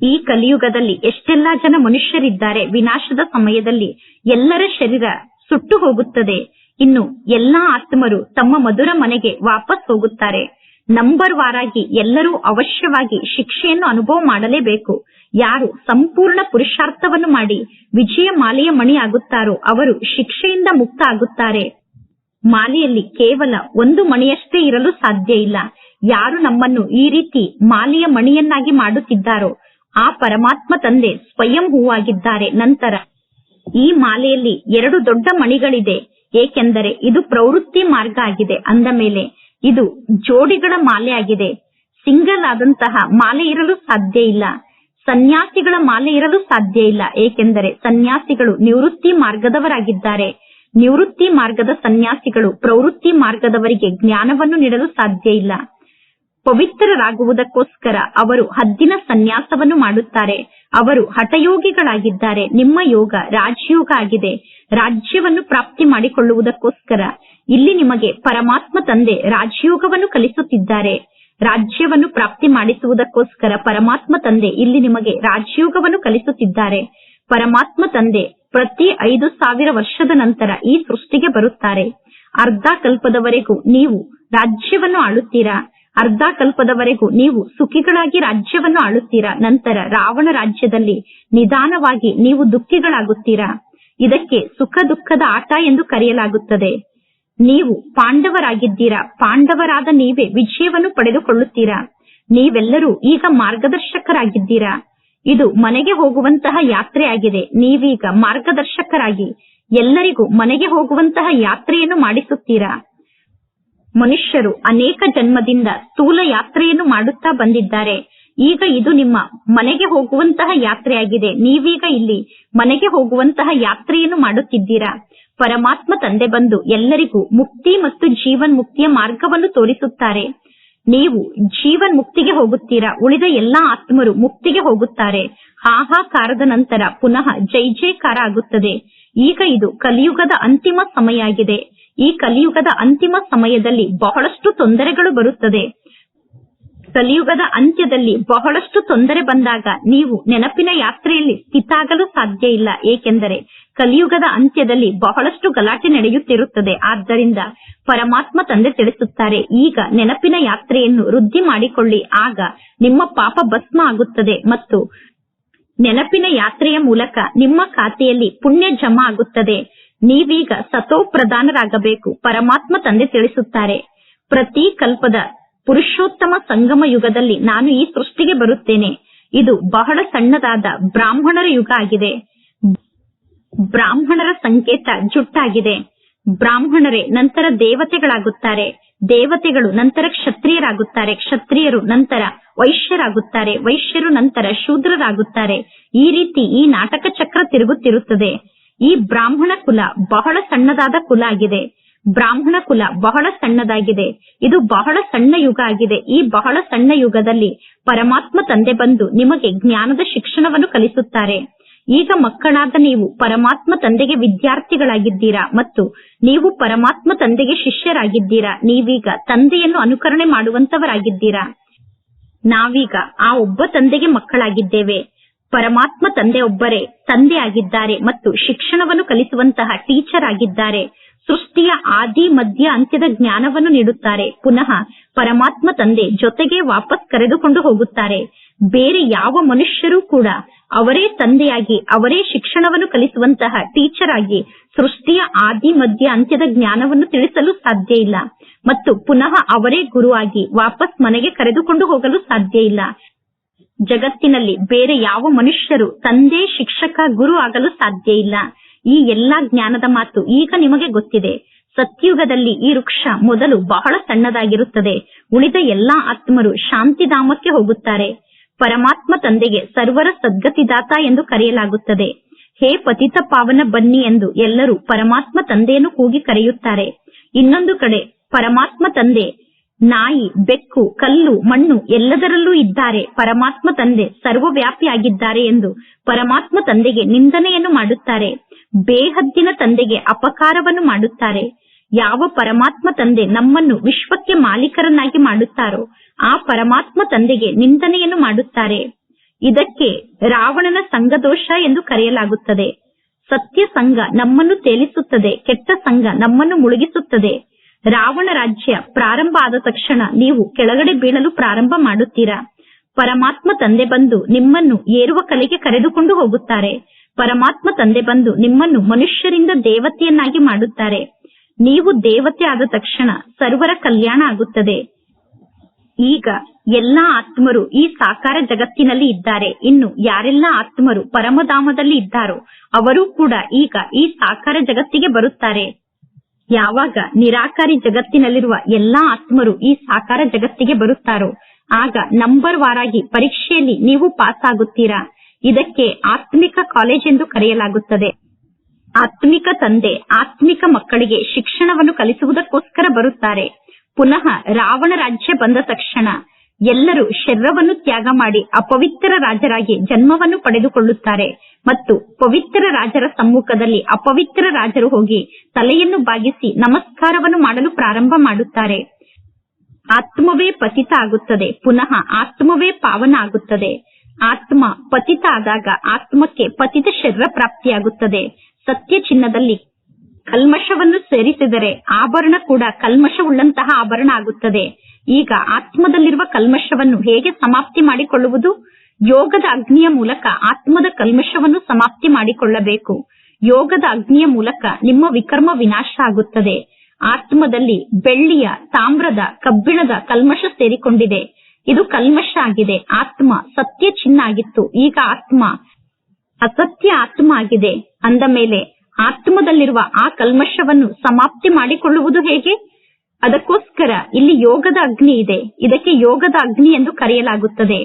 ಈ ಕಲಿಯುಗದಲ್ಲಿ ಎಷ್ಟೆಲ್ಲಾ ಜನ ಮನುಷ್ಯರಿದ್ದಾರೆ ವಿನಾಶದ ಸಮಯದಲ್ಲಿ ಎಲ್ಲರ ಶರೀರ ಸುಟ್ಟು ಹೋಗುತ್ತದೆ. ಇನ್ನು ಎಲ್ಲಾ ಆತ್ಮರು ತಮ್ಮ ಮಧುರ ಮನೆಗೆ ವಾಪಸ್ ಹೋಗುತ್ತಾರೆ. ನಂಬರ್ ವಾರಾಗಿ ಎಲ್ಲರೂ ಅವಶ್ಯವಾಗಿ ಶಿಕ್ಷೆಯನ್ನು ಅನುಭವ ಮಾಡಲೇಬೇಕು. ಯಾರು ಸಂಪೂರ್ಣ ಪುರುಷಾರ್ಥವನ್ನು ಮಾಡಿ ವಿಜಯ ಮಾಲೆಯ ಮಣಿ ಆಗುತ್ತಾರೋ ಅವರು ಶಿಕ್ಷೆಯಿಂದ ಮುಕ್ತ ಆಗುತ್ತಾರೆ ಮಾಲೆಯಲ್ಲಿ ಕೇವಲ ಒಂದು ಮಣಿಯಷ್ಟೇ ಇರಲು ಸಾಧ್ಯ ಇಲ್ಲ. ಯಾರು ನಮ್ಮನ್ನು ಈ ರೀತಿ ಮಾಲೆಯ ಮಣಿಯನ್ನಾಗಿ ಮಾಡುತ್ತಿದ್ದಾರೋ ಆ ಪರಮಾತ್ಮ ತಂದೆ ಸ್ವಯಂ ಹೂವಾಗಿದ್ದಾರೆ ನಂತರ. ಈ ಮಾಲೆಯಲ್ಲಿ ಎರಡು ದೊಡ್ಡ ಮಣಿಗಳಿದೆ. ಏಕೆಂದರೆ ಇದು ಪ್ರವೃತ್ತಿ ಮಾರ್ಗ ಆಗಿದೆ. ಅಂದ ಮೇಲೆ ಇದು ಜೋಡಿಗಳ ಮಾಲೆ ಆಗಿದೆ ಸಿಂಗಲ್ ಆದಂತಹ ಮಾಲೆ ಇರಲು ಸಾಧ್ಯ ಇಲ್ಲ. ಸನ್ಯಾಸಿಗಳ ಮಾಲೆ ಇರಲು ಸಾಧ್ಯ ಇಲ್ಲ. ಏಕೆಂದರೆ ಸನ್ಯಾಸಿಗಳು ನಿವೃತ್ತಿ ಮಾರ್ಗದವರಾಗಿದ್ದಾರೆ. ನಿವೃತ್ತಿ ಮಾರ್ಗದ ಸನ್ಯಾಸಿಗಳು ಪ್ರವೃತ್ತಿ ಮಾರ್ಗದವರಿಗೆ ಜ್ಞಾನವನ್ನು ನೀಡಲು ಸಾಧ್ಯ ಇಲ್ಲ. ಪವಿತ್ರರಾಗುವುದಕ್ಕೋಸ್ಕರ ಅವರು ಹದ್ದಿನ ಸನ್ಯಾಸವನ್ನು ಮಾಡುತ್ತಾರೆ. ಅವರು ಹಠಯೋಗಿಗಳಾಗಿದ್ದಾರೆ. ನಿಮ್ಮ ಯೋಗ ರಾಜಯೋಗ ಆಗಿದೆ. ರಾಜ್ಯವನ್ನು ಪ್ರಾಪ್ತಿ ಮಾಡಿಕೊಳ್ಳುವುದಕ್ಕೋಸ್ಕರ ಇಲ್ಲಿ ನಿಮಗೆ ಪರಮಾತ್ಮ ತಂದೆ ರಾಜ್ಯೋಗವನ್ನು ಕಲಿಸುತ್ತಿದ್ದಾರೆ. ರಾಜ್ಯವನ್ನು ಪ್ರಾಪ್ತಿ ಮಾಡಿಸುವುದಕ್ಕೋಸ್ಕರ ಪರಮಾತ್ಮ ತಂದೆ ಇಲ್ಲಿ ನಿಮಗೆ ರಾಜಯೋಗವನ್ನು ಕಲಿಸುತ್ತಿದ್ದಾರೆ. ಪರಮಾತ್ಮ ತಂದೆ ಪ್ರತಿ ಐದು ಸಾವಿರ ವರ್ಷದ ನಂತರ ಈ ಸೃಷ್ಟಿಗೆ ಬರುತ್ತಾರೆ. ಅರ್ಧ ಕಲ್ಪದವರೆಗೂ ನೀವು ರಾಜ್ಯವನ್ನು ಆಳುತ್ತೀರಾ? ಅರ್ಧ ಕಲ್ಪದವರೆಗೂ ನೀವು ಸುಖಿಗಳಾಗಿ ರಾಜ್ಯವನ್ನು ಆಳುತ್ತೀರಾ? ನಂತರ ರಾವಣ ರಾಜ್ಯದಲ್ಲಿ ನಿಧಾನವಾಗಿ ನೀವು ದುಃಖಿಗಳಾಗುತ್ತೀರಾ? ಇದಕ್ಕೆ ಸುಖ ದುಃಖದ ಆಟ ಎಂದು ಕರೆಯಲಾಗುತ್ತದೆ. ನೀವು ಪಾಂಡವರಾಗಿದ್ದೀರಾ? ಪಾಂಡವರಾದ ನೀವೇ ವಿಜಯವನ್ನು ಪಡೆದುಕೊಳ್ಳುತ್ತೀರಾ? ನೀವೆಲ್ಲರೂ ಈಗ ಮಾರ್ಗದರ್ಶಕರಾಗಿದ್ದೀರಾ? ಇದು ಮನೆಗೆ ಹೋಗುವಂತಹ ಯಾತ್ರೆ ಆಗಿದೆ ನೀವೀಗ ಮಾರ್ಗದರ್ಶಕರಾಗಿ ಎಲ್ಲರಿಗೂ ಮನೆಗೆ ಹೋಗುವಂತಹ ಯಾತ್ರೆಯನ್ನು ಮಾಡಿಸುತ್ತೀರಾ? ಮನುಷ್ಯರು ಅನೇಕ ಜನ್ಮದಿಂದ ಸ್ಥೂಲ ಯಾತ್ರೆಯನ್ನು ಮಾಡುತ್ತಾ ಬಂದಿದ್ದಾರೆ. ಈಗ ಇದು ನಿಮ್ಮ ಮನೆಗೆ ಹೋಗುವಂತಹ ಯಾತ್ರೆಯಾಗಿದೆ. ನೀವೀಗ ಇಲ್ಲಿ ಮನೆಗೆ ಹೋಗುವಂತಹ ಯಾತ್ರೆಯನ್ನು ಮಾಡುತ್ತಿದ್ದೀರಾ? ಪರಮಾತ್ಮ ತಂದೆ ಬಂದು ಎಲ್ಲರಿಗೂ ಮುಕ್ತಿ ಮತ್ತು ಜೀವನ್ ಮುಕ್ತಿಯ ಮಾರ್ಗವನ್ನು ತೋರಿಸುತ್ತಾರೆ. ನೀವು ಜೀವನ್ ಮುಕ್ತಿಗೆ ಹೋಗುತ್ತೀರಾ? ಉಳಿದ ಎಲ್ಲಾ ಆತ್ಮರು ಮುಕ್ತಿಗೆ ಹೋಗುತ್ತಾರೆ. ಹಾಹಾಕಾರದ ನಂತರ ಪುನಃ ಜೈ ಜೈಕಾರ ಆಗುತ್ತದೆ. ಈಗ ಇದು ಕಲಿಯುಗದ ಅಂತಿಮ ಸಮಯ ಆಗಿದೆ. ಈ ಕಲಿಯುಗದ ಅಂತಿಮ ಸಮಯದಲ್ಲಿ ಬಹಳಷ್ಟು ತೊಂದರೆಗಳು ಬರುತ್ತದೆ. ಕಲಿಯುಗದ ಅಂತ್ಯದಲ್ಲಿ ಬಹಳಷ್ಟು ತೊಂದರೆ ಬಂದಾಗ ನೀವು ನೆನಪಿನ ಯಾತ್ರೆಯಲ್ಲಿ ಸ್ಥಿತಾಗಲು ಸಾಧ್ಯ ಇಲ್ಲ. ಏಕೆಂದರೆ ಕಲಿಯುಗದ ಅಂತ್ಯದಲ್ಲಿ ಬಹಳಷ್ಟು ಗಲಾಟೆ ನಡೆಯುತ್ತಿರುತ್ತದೆ. ಆದ್ದರಿಂದ ಪರಮಾತ್ಮ ತಂದೆ ತಿಳಿಸುತ್ತಾರೆ, ಈಗ ನೆನಪಿನ ಯಾತ್ರೆಯನ್ನು ವೃದ್ಧಿ ಮಾಡಿಕೊಳ್ಳಿ. ಆಗ ನಿಮ್ಮ ಪಾಪ ಭಸ್ಮ ಆಗುತ್ತದೆ ಮತ್ತು ನೆನಪಿನ ಯಾತ್ರೆಯ ಮೂಲಕ ನಿಮ್ಮ ಖಾತೆಯಲ್ಲಿ ಪುಣ್ಯ ಜಮಾ ಆಗುತ್ತದೆ. ನೀವೀಗ ಸತೋ ಪ್ರಧಾನರಾಗಬೇಕು ಪರಮಾತ್ಮ ತಂದೆ ತಿಳಿಸುತ್ತಾರೆ. ಪ್ರತಿ ಕಲ್ಪದ ಪುರುಷೋತ್ತಮ ಸಂಗಮ ಯುಗದಲ್ಲಿ ನಾನು ಈ ಸೃಷ್ಟಿಗೆ ಬರುತ್ತೇನೆ. ಇದು ಬಹಳ ಸಣ್ಣದಾದ ಬ್ರಾಹ್ಮಣರ ಯುಗ ಆಗಿದೆ. ಬ್ರಾಹ್ಮಣರ ಸಂಕೇತ ಜುಟ್ಟಾಗಿದೆ. ಬ್ರಾಹ್ಮಣರೇ, ನಂತರ ದೇವತೆಗಳಾಗುತ್ತಾರೆ. ದೇವತೆಗಳು ನಂತರ ಕ್ಷತ್ರಿಯರಾಗುತ್ತಾರೆ. ಕ್ಷತ್ರಿಯರು ನಂತರ ವೈಶ್ಯರಾಗುತ್ತಾರೆ. ವೈಶ್ಯರು ನಂತರ ಶೂದ್ರರಾಗುತ್ತಾರೆ. ಈ ರೀತಿ ಈ ನಾಟಕ ಚಕ್ರ ತಿರುಗುತ್ತಿರುತ್ತದೆ. ಈ ಬ್ರಾಹ್ಮಣ ಕುಲ ಬಹಳ ಸಣ್ಣದಾದ ಕುಲ ಆಗಿದೆ. ಬ್ರಾಹ್ಮಣ ಕುಲ ಬಹಳ ಸಣ್ಣದಾಗಿದೆ. ಇದು ಬಹಳ ಸಣ್ಣ ಯುಗ ಆಗಿದೆ. ಈ ಬಹಳ ಸಣ್ಣ ಯುಗದಲ್ಲಿ ಪರಮಾತ್ಮ ತಂದೆ ಬಂದು ನಿಮಗೆ ಜ್ಞಾನದ ಶಿಕ್ಷಣವನ್ನು ಕಲಿಸುತ್ತಾರೆ. ಈಗ ಮಕ್ಕಳಾದ ನೀವು ಪರಮಾತ್ಮ ತಂದೆಗೆ ವಿದ್ಯಾರ್ಥಿಗಳಾಗಿದ್ದೀರಾ ಮತ್ತು ನೀವು ಪರಮಾತ್ಮ ತಂದೆಗೆ ಶಿಷ್ಯರಾಗಿದ್ದೀರಾ? ನೀವೀಗ ತಂದೆಯನ್ನು ಅನುಕರಣೆ ಮಾಡುವಂತವರಾಗಿದ್ದೀರಾ? ನಾವೀಗ ಆ ಒಬ್ಬ ತಂದೆಗೆ ಮಕ್ಕಳಾಗಿದ್ದೇವೆ. ಪರಮಾತ್ಮ ತಂದೆ ಒಬ್ಬರೇ ತಂದೆ ಆಗಿದ್ದಾರೆ ಮತ್ತು ಶಿಕ್ಷಣವನ್ನು ಕಲಿಸುವಂತಹ ಟೀಚರ್ ಆಗಿದ್ದಾರೆ. ಸೃಷ್ಟಿಯ ಆದಿ, ಮಧ್ಯ, ಅಂತ್ಯದ ಜ್ಞಾನವನ್ನು ನೀಡುತ್ತಾರೆ. ಪುನಃ ಪರಮಾತ್ಮ ತಂದೆ ಜೊತೆಗೆ ವಾಪಸ್ ಕರೆದುಕೊಂಡು ಹೋಗುತ್ತಾರೆ. ಬೇರೆ ಯಾವ ಮನುಷ್ಯರೂ ಕೂಡ ಅವರೇ ತಂದೆಯಾಗಿ, ಅವರೇ ಶಿಕ್ಷಣವನ್ನು ಕಲಿಸುವಂತಹ ಟೀಚರ್ ಆಗಿ ಸೃಷ್ಟಿಯ ಆದಿ, ಮಧ್ಯ, ಅಂತ್ಯದ ಜ್ಞಾನವನ್ನು ತಿಳಿಸಲು ಸಾಧ್ಯ ಇಲ್ಲ. ಮತ್ತು ಪುನಃ ಅವರೇ ಗುರುವಾಗಿ ವಾಪಸ್ ಮನೆಗೆ ಕರೆದುಕೊಂಡು ಹೋಗಲು ಸಾಧ್ಯ ಇಲ್ಲ. ಜಗತ್ತಿನಲ್ಲಿ ಬೇರೆ ಯಾವ ಮನುಷ್ಯರು ತಂದೆ, ಶಿಕ್ಷಕ, ಗುರು ಆಗಲು ಸಾಧ್ಯ ಇಲ್ಲ. ಈ ಎಲ್ಲಾ ಜ್ಞಾನದ ಮಾತು ಈಗ ನಿಮಗೆ ಗೊತ್ತಿದೆ. ಸತ್ಯುಗದಲ್ಲಿ ಈ ವೃಕ್ಷ ಮೊದಲು ಬಹಳ ಸಣ್ಣದಾಗಿರುತ್ತದೆ. ಉಳಿದ ಎಲ್ಲಾ ಆತ್ಮರು ಶಾಂತಿಧಾಮಕ್ಕೆ ಹೋಗುತ್ತಾರೆ. ಪರಮಾತ್ಮ ತಂದೆಗೆ ಸರ್ವರ ಸದ್ಗತಿದಾತ ಎಂದು ಕರೆಯಲಾಗುತ್ತದೆ. ಹೇ ಪತಿತ ಪಾವನ ಬನ್ನಿ ಎಂದು ಎಲ್ಲರೂ ಪರಮಾತ್ಮ ತಂದೆಯನ್ನು ಕೂಗಿ ಕರೆಯುತ್ತಾರೆ. ಇನ್ನೊಂದು ಕಡೆ ಪರಮಾತ್ಮ ತಂದೆ, ನಾಯಿ, ಬೆಕ್ಕು, ಕಲ್ಲು, ಮಣ್ಣು ಎಲ್ಲದರಲ್ಲೂ ಇದ್ದಾರೆ. ಪರಮಾತ್ಮ ತಂದೆ ಸರ್ವವ್ಯಾಪಿಯಾಗಿದ್ದಾರೆ ಎಂದು ಪರಮಾತ್ಮ ತಂದೆಗೆ ನಿಂದನೆಯನ್ನು ಮಾಡುತ್ತಾರೆ. ಬೇಹದ್ದಿನ ತಂದೆಗೆ ಅಪಕಾರವನ್ನು ಮಾಡುತ್ತಾರೆ. ಯಾವ ಪರಮಾತ್ಮ ತಂದೆ ನಮ್ಮನ್ನು ವಿಶ್ವಕ್ಕೆ ಮಾಲೀಕರನ್ನಾಗಿ ಮಾಡುತ್ತಾರೋ, ಆ ಪರಮಾತ್ಮ ತಂದೆಗೆ ನಿಂದನೆಯನ್ನು ಮಾಡುತ್ತಾರೆ. ಇದಕ್ಕೆ ರಾವಣನ ಸಂಘದೋಷ ಎಂದು ಕರೆಯಲಾಗುತ್ತದೆ. ಸತ್ಯ ಸಂಘ ನಮ್ಮನ್ನು ತೇಲಿಸುತ್ತದೆ, ಕೆಟ್ಟ ಸಂಘ ನಮ್ಮನ್ನು ಮುಳುಗಿಸುತ್ತದೆ. ರಾವಣ ರಾಜ್ಯ ಪ್ರಾರಂಭ ಆದ ತಕ್ಷಣ ನೀವು ಕೆಳಗಡೆ ಬೀಳಲು ಪ್ರಾರಂಭ ಮಾಡುತ್ತೀರಾ? ಪರಮಾತ್ಮ ತಂದೆ ಬಂದು ನಿಮ್ಮನ್ನು ಏರುವ ಕಲೆಗೆ ಕರೆದುಕೊಂಡು ಹೋಗುತ್ತಾರೆ. ಪರಮಾತ್ಮ ತಂದೆ ಬಂದು ನಿಮ್ಮನ್ನು ಮನುಷ್ಯರಿಂದ ದೇವತೆಯನ್ನಾಗಿ ಮಾಡುತ್ತಾರೆ. ನೀವು ದೇವತೆ ಆದ ತಕ್ಷಣ ಸರ್ವರ ಕಲ್ಯಾಣ ಆಗುತ್ತದೆ. ಈಗ ಎಲ್ಲಾ ಆತ್ಮರು ಈ ಸಾಕಾರ ಜಗತ್ತಿನಲ್ಲಿ ಇದ್ದಾರೆ. ಇನ್ನು ಯಾರೆಲ್ಲ ಆತ್ಮರು ಪರಮಧಾಮದಲ್ಲಿ ಇದ್ದಾರೋ ಅವರು ಕೂಡ ಈಗ ಈ ಸಾಕಾರ ಜಗತ್ತಿಗೆ ಬರುತ್ತಾರೆ. ಯಾವಾಗ ನಿರಾಕಾರಿ ಜಗತ್ತಿನಲ್ಲಿರುವ ಎಲ್ಲಾ ಆತ್ಮರು ಈ ಸಾಕಾರ ಜಗತ್ತಿಗೆ ಬರುತ್ತಾರೋ, ಆಗ ನಂಬರ್ ವಾರಾಗಿ ಪರೀಕ್ಷೆಯಲ್ಲಿ ನೀವು ಪಾಸ್ ಆಗುತ್ತೀರಾ ಇದಕ್ಕೆ ಆತ್ಮಿಕ ಕಾಲೇಜ್ ಎಂದು ಕರೆಯಲಾಗುತ್ತದೆ. ಆತ್ಮಿಕ ತಂದೆ, ಆತ್ಮಿಕ ಮಕ್ಕಳಿಗೆ ಶಿಕ್ಷಣವನ್ನು ಕಲಿಸುವುದಕ್ಕೋಸ್ಕರ ಬರುತ್ತಾರೆ. ಪುನಃ ರಾವಣ ರಾಜ್ಯ ಬಂದ ತಕ್ಷಣ ಎಲ್ಲರೂ ಶರೀರವನ್ನು ತ್ಯಾಗ ಮಾಡಿ ಅಪವಿತ್ರ ರಾಜರಾಗಿ ಜನ್ಮವನ್ನು ಪಡೆದುಕೊಳ್ಳುತ್ತಾರೆ. ಮತ್ತು ಪವಿತ್ರ ರಾಜರ ಸಮ್ಮುಖದಲ್ಲಿ ಅಪವಿತ್ರ ರಾಜರು ಹೋಗಿ ತಲೆಯನ್ನು ಬಾಗಿಸಿ ನಮಸ್ಕಾರವನ್ನು ಮಾಡಲು ಪ್ರಾರಂಭ ಮಾಡುತ್ತಾರೆ. ಆತ್ಮವೇ ಪತಿತ ಆಗುತ್ತದೆ. ಪುನಃ ಆತ್ಮವೇ ಪಾವನ ಆಗುತ್ತದೆ. ಆತ್ಮ ಪತಿತ ಆದಾಗ ಆತ್ಮಕ್ಕೆ ಪತಿತ ಶರೀರ ಪ್ರಾಪ್ತಿಯಾಗುತ್ತದೆ. ಸತ್ಯ ಚಿನ್ನದಲ್ಲಿ ಕಲ್ಮಶವನ್ನು ಸೇರಿಸಿದರೆ ಆಭರಣ ಕೂಡ ಕಲ್ಮಶವುಳ್ಳಂತಹ ಆಭರಣ ಆಗುತ್ತದೆ. ಈಗ ಆತ್ಮದಲ್ಲಿರುವ ಕಲ್ಮಶವನ್ನು ಹೇಗೆ ಸಮಾಪ್ತಿ ಮಾಡಿಕೊಳ್ಳುವುದು? ಯೋಗದ ಅಗ್ನಿಯ ಮೂಲಕ ಆತ್ಮದ ಕಲ್ಮಶವನ್ನು ಸಮಾಪ್ತಿ ಮಾಡಿಕೊಳ್ಳಬೇಕು. ಯೋಗದ ಅಗ್ನಿಯ ಮೂಲಕ ನಿಮ್ಮ ವಿಕರ್ಮ ವಿನಾಶ ಆಗುತ್ತದೆ. ಆತ್ಮದಲ್ಲಿ ಬೆಳ್ಳಿಯ ತಾಮ್ರದ ಕಬ್ಬಿಣದ ಕಲ್ಮಶ ಸೇರಿಕೊಂಡಿದೆ. ಇದು ಕಲ್ಮಶ ಆಗಿದೆ. ಆತ್ಮ ಸತ್ಯ ಚಿನ್ನ ಆಗಿತ್ತು. ಈಗ ಆತ್ಮ ಅಸತ್ಯ ಆತ್ಮ ಆಗಿದೆ. ಅಂದ ಮೇಲೆ ಆತ್ಮದಲ್ಲಿರುವ ಆ ಕಲ್ಮಶವನ್ನು ಸಮಾಪ್ತಿ ಮಾಡಿಕೊಳ್ಳುವುದು ಹೇಗೆ? ಅದಕ್ಕೋಸ್ಕರ ಇಲ್ಲಿ ಯೋಗದ ಅಗ್ನಿ ಇದೆ. ಇದಕ್ಕೆ ಯೋಗದ ಅಗ್ನಿ ಎಂದು ಕರೆಯಲಾಗುತ್ತದೆ.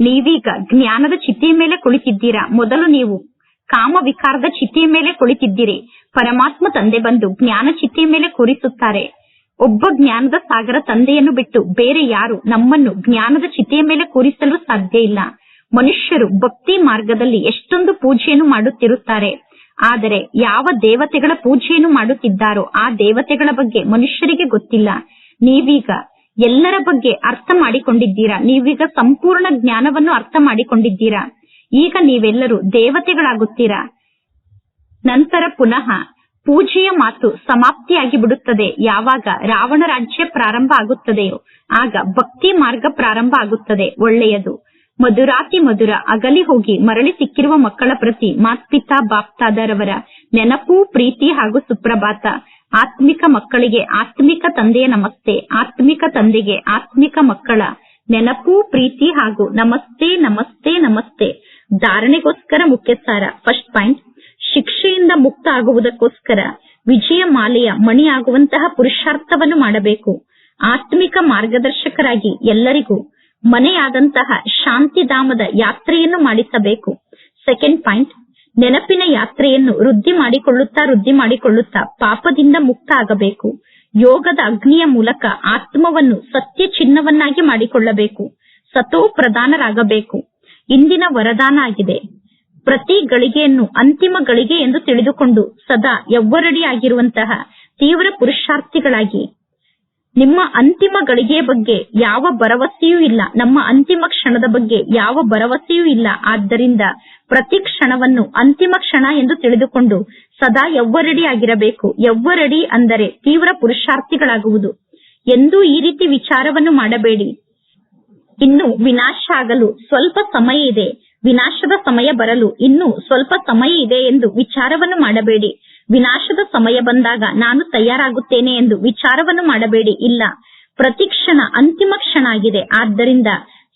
ನೀವೀಗ ಜ್ಞಾನದ ಚಿತೆಯ ಮೇಲೆ ಕುಳಿತಿದ್ದೀರಾ? ಮೊದಲು ನೀವು ಕಾಮ ವಿಕಾರದ ಚಿತೆಯ ಮೇಲೆ ಕುಳಿತಿದ್ದೀರಿ. ಪರಮಾತ್ಮ ತಂದೆ ಬಂದು ಜ್ಞಾನ ಚಿತೆಯ ಮೇಲೆ ಕೂರಿಸುತ್ತಾರೆ. ಒಬ್ಬ ಜ್ಞಾನದ ಸಾಗರ ತಂದೆಯನ್ನು ಬಿಟ್ಟು ಬೇರೆ ಯಾರು ನಮ್ಮನ್ನು ಜ್ಞಾನದ ಚಿತೆಯ ಮೇಲೆ ಕೂರಿಸಲು ಸಾಧ್ಯ ಇಲ್ಲ. ಮನುಷ್ಯರು ಭಕ್ತಿ ಮಾರ್ಗದಲ್ಲಿ ಎಷ್ಟೊಂದು ಪೂಜೆಯನ್ನು ಮಾಡುತ್ತಿರುತ್ತಾರೆ. ಆದರೆ ಯಾವ ದೇವತೆಗಳ ಪೂಜೆಯನ್ನು ಮಾಡುತ್ತಿದ್ದಾರೋ ಆ ದೇವತೆಗಳ ಬಗ್ಗೆ ಮನುಷ್ಯರಿಗೆ ಗೊತ್ತಿಲ್ಲ. ನೀವೀಗ ಎಲ್ಲರ ಬಗ್ಗೆ ಅರ್ಥ ಮಾಡಿಕೊಂಡಿದ್ದೀರಾ? ನೀವೀಗ ಸಂಪೂರ್ಣ ಜ್ಞಾನವನ್ನು ಅರ್ಥ ಮಾಡಿಕೊಂಡಿದ್ದೀರಾ? ಈಗ ನೀವೆಲ್ಲರೂ ದೇವತೆಗಳಾಗುತ್ತೀರಾ? ನಂತರ ಪುನಃ ಪೂಜೆಯ ಮಾತು ಸಮಾಪ್ತಿಯಾಗಿ ಬಿಡುತ್ತದೆ ಯಾವಾಗ ರಾವಣ ರಾಜ್ಯ ಪ್ರಾರಂಭ ಆಗುತ್ತದೆಯೋ, ಆಗ ಭಕ್ತಿ ಮಾರ್ಗ ಪ್ರಾರಂಭ ಆಗುತ್ತದೆ. ಒಳ್ಳೆಯದು. ಮಧುರಾತಿ ಮಧುರ, ಅಗಲಿ ಹೋಗಿ ಮರಳಿ ಸಿಕ್ಕಿರುವ ಮಕ್ಕಳ ಪ್ರತಿ ಮಾತ್ಪಿತಾ ಬಾಪ್ತಾದರವರ ನೆನಪು, ಪ್ರೀತಿ ಹಾಗೂ ಸುಪ್ರಭಾತ. ಆತ್ಮಿಕ ಮಕ್ಕಳಿಗೆ ಆತ್ಮಿಕ ತಂದೆಯ ನಮಸ್ತೆ, ಆತ್ಮಿಕ ತಂದೆಗೆ ಆತ್ಮಿಕ ಮಕ್ಕಳ ನೆನಪು, ಪ್ರೀತಿ ಹಾಗೂ ನಮಸ್ತೆ ನಮಸ್ತೆ ನಮಸ್ತೆ. ಧಾರಣೆಗೋಸ್ಕರ ಮುಖ್ಯ ಸಾರ ಫಸ್ಟ್ ಪಾಯಿಂಟ್. ಶಿಕ್ಷೆಯಿಂದ ಮುಕ್ತ ಆಗುವುದಕ್ಕೋಸ್ಕರ ವಿಜಯ ಮಾಲೆಯ ಮಣಿಯಾಗುವಂತಹ ಪುರುಷಾರ್ಥವನ್ನು ಮಾಡಬೇಕು. ಆತ್ಮಿಕ ಮಾರ್ಗದರ್ಶಕರಾಗಿ ಎಲ್ಲರಿಗೂ ಮನೆಯಾದಂತಹ ಶಾಂತಿಧಾಮದ ಯಾತ್ರೆಯನ್ನು ಮಾಡಿಸಬೇಕು. ಸೆಕೆಂಡ್ ಪಾಯಿಂಟ್, ನೆನಪಿನ ಯಾತ್ರೆಯನ್ನು ವೃದ್ಧಿ ಮಾಡಿಕೊಳ್ಳುತ್ತಾ ವೃದ್ಧಿ ಮಾಡಿಕೊಳ್ಳುತ್ತಾ ಪಾಪದಿಂದ ಮುಕ್ತ ಆಗಬೇಕು ಯೋಗದ ಅಗ್ನಿಯ ಮೂಲಕ ಆತ್ಮವನ್ನು ಸತ್ಯ ಚಿನ್ನವನ್ನಾಗಿ ಮಾಡಿಕೊಳ್ಳಬೇಕು. ಸತೋ ಪ್ರಧಾನರಾಗಬೇಕು. ಇಂದಿನ ವರದಾನ ಆಗಿದೆ. ಪ್ರತಿ ಗಳಿಗೆಯನ್ನು, ಅಂತಿಮ ಗಳಿಗೆ ಎಂದು ತಿಳಿದುಕೊಂಡು ಸದಾ ಎವ್ವರಡಿ ಆಗಿರುವಂತಹ ತೀವ್ರ ಪುರುಷಾರ್ಥಿಗಳಾಗಿ. ನಿಮ್ಮ ಅಂತಿಮ ಗಳಿಗೆಯ ಬಗ್ಗೆ ಯಾವ ಭರವಸೆಯೂ ಇಲ್ಲ. ನಮ್ಮ ಅಂತಿಮ ಕ್ಷಣದ ಬಗ್ಗೆ ಯಾವ ಭರವಸೆಯೂ ಇಲ್ಲ. ಆದ್ದರಿಂದ ಪ್ರತಿ ಕ್ಷಣವನ್ನು ಅಂತಿಮ ಕ್ಷಣ ಎಂದು ತಿಳಿದುಕೊಂಡು ಸದಾ ಯವ್ವರಡಿ ಆಗಿರಬೇಕು ಯವ್ವರಡಿ ಅಂದರೆ ತೀವ್ರ ಪುರುಷಾರ್ಥಿಗಳಾಗುವುದು. ಎಂದೂ ಈ ರೀತಿ ವಿಚಾರವನ್ನು ಮಾಡಬೇಡಿ. ಇನ್ನು ವಿನಾಶ ಆಗಲು ಸ್ವಲ್ಪ ಸಮಯ ಇದೆ. ವಿನಾಶದ ಸಮಯ ಬರಲು ಇನ್ನೂ ಸ್ವಲ್ಪ ಸಮಯ ಇದೆ ಎಂದು ವಿಚಾರವನ್ನು ಮಾಡಬೇಡಿ. ವಿನಾಶದ ಸಮಯ ಬಂದಾಗ ನಾನು ತಯಾರಾಗುತ್ತೇನೆ ಎಂದು ವಿಚಾರವನ್ನು ಮಾಡಬೇಡಿ. ಇಲ್ಲ, ಪ್ರತಿ ಕ್ಷಣ ಅಂತಿಮ ಕ್ಷಣ ಆಗಿದೆ. ಆದ್ದರಿಂದ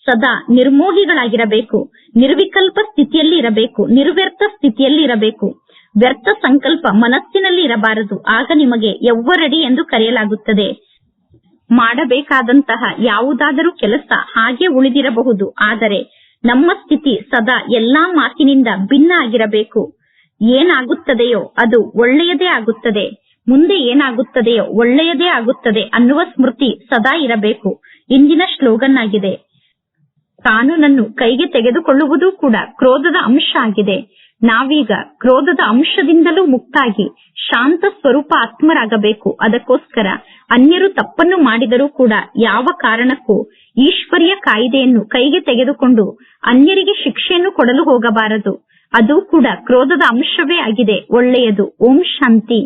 ಸದಾ ನಿರ್ಮೋಹಿಗಳಾಗಿರಬೇಕು. ನಿರ್ವಿಕಲ್ಪ ಸ್ಥಿತಿಯಲ್ಲಿ ಇರಬೇಕು ನಿರ್ವ್ಯರ್ಥ ಸ್ಥಿತಿಯಲ್ಲಿ ಇರಬೇಕು ವ್ಯರ್ಥ ಸಂಕಲ್ಪ ಮನಸ್ಸಿನಲ್ಲಿ ಇರಬಾರದು ಆಗ ನಿಮಗೆ ಎವ್ವರಡಿ ಎಂದು ಕರೆಯಲಾಗುತ್ತದೆ. ಮಾಡಬೇಕಾದಂತಹ ಯಾವುದಾದರೂ ಕೆಲಸ ಹಾಗೆ ಉಳಿದಿರಬಹುದು. ಆದರೆ ನಮ್ಮ ಸ್ಥಿತಿ ಸದಾ ಎಲ್ಲಾ ಮಾತಿನಿಂದ ಭಿನ್ನ ಆಗಿರಬೇಕು. ಏನಾಗುತ್ತದೆಯೋ ಅದು ಒಳ್ಳೆಯದೇ ಆಗುತ್ತದೆ. ಮುಂದೆ ಏನಾಗುತ್ತದೆಯೋ ಒಳ್ಳೆಯದೇ ಆಗುತ್ತದೆ ಅನ್ನುವ ಸ್ಮೃತಿ ಸದಾ ಇರಬೇಕು. ಇಂದಿನ ಸ್ಲೋಗನ್ ಆಗಿದೆ ಕಾನೂನನ್ನು ಕೈಗೆ ತೆಗೆದುಕೊಳ್ಳುವುದು ಕೂಡ ಕ್ರೋಧದ ಅಂಶ ಆಗಿದೆ. ನಾವೀಗ ಕ್ರೋಧದ ಅಂಶದಿಂದಲೂ ಮುಕ್ತಾಗಿ ಶಾಂತ ಸ್ವರೂಪ ಆತ್ಮರಾಗಬೇಕು. ಅದಕ್ಕೋಸ್ಕರ ಅನ್ಯರು ತಪ್ಪನ್ನು ಮಾಡಿದರೂ ಕೂಡ ಯಾವ ಕಾರಣಕ್ಕೂ ಈಶ್ವರಿಯ ಕಾಯಿದೆಯನ್ನು ಕೈಗೆ ತೆಗೆದುಕೊಂಡು ಅನ್ಯರಿಗೆ ಶಿಕ್ಷೆಯನ್ನು ಕೊಡಲು ಹೋಗಬಾರದು. ಅದು ಕೂಡ ಕ್ರೋಧದ ಅಂಶವೇ ಆಗಿದೆ. ಒಳ್ಳೆಯದು. ಓಂ ಶಾಂತಿ.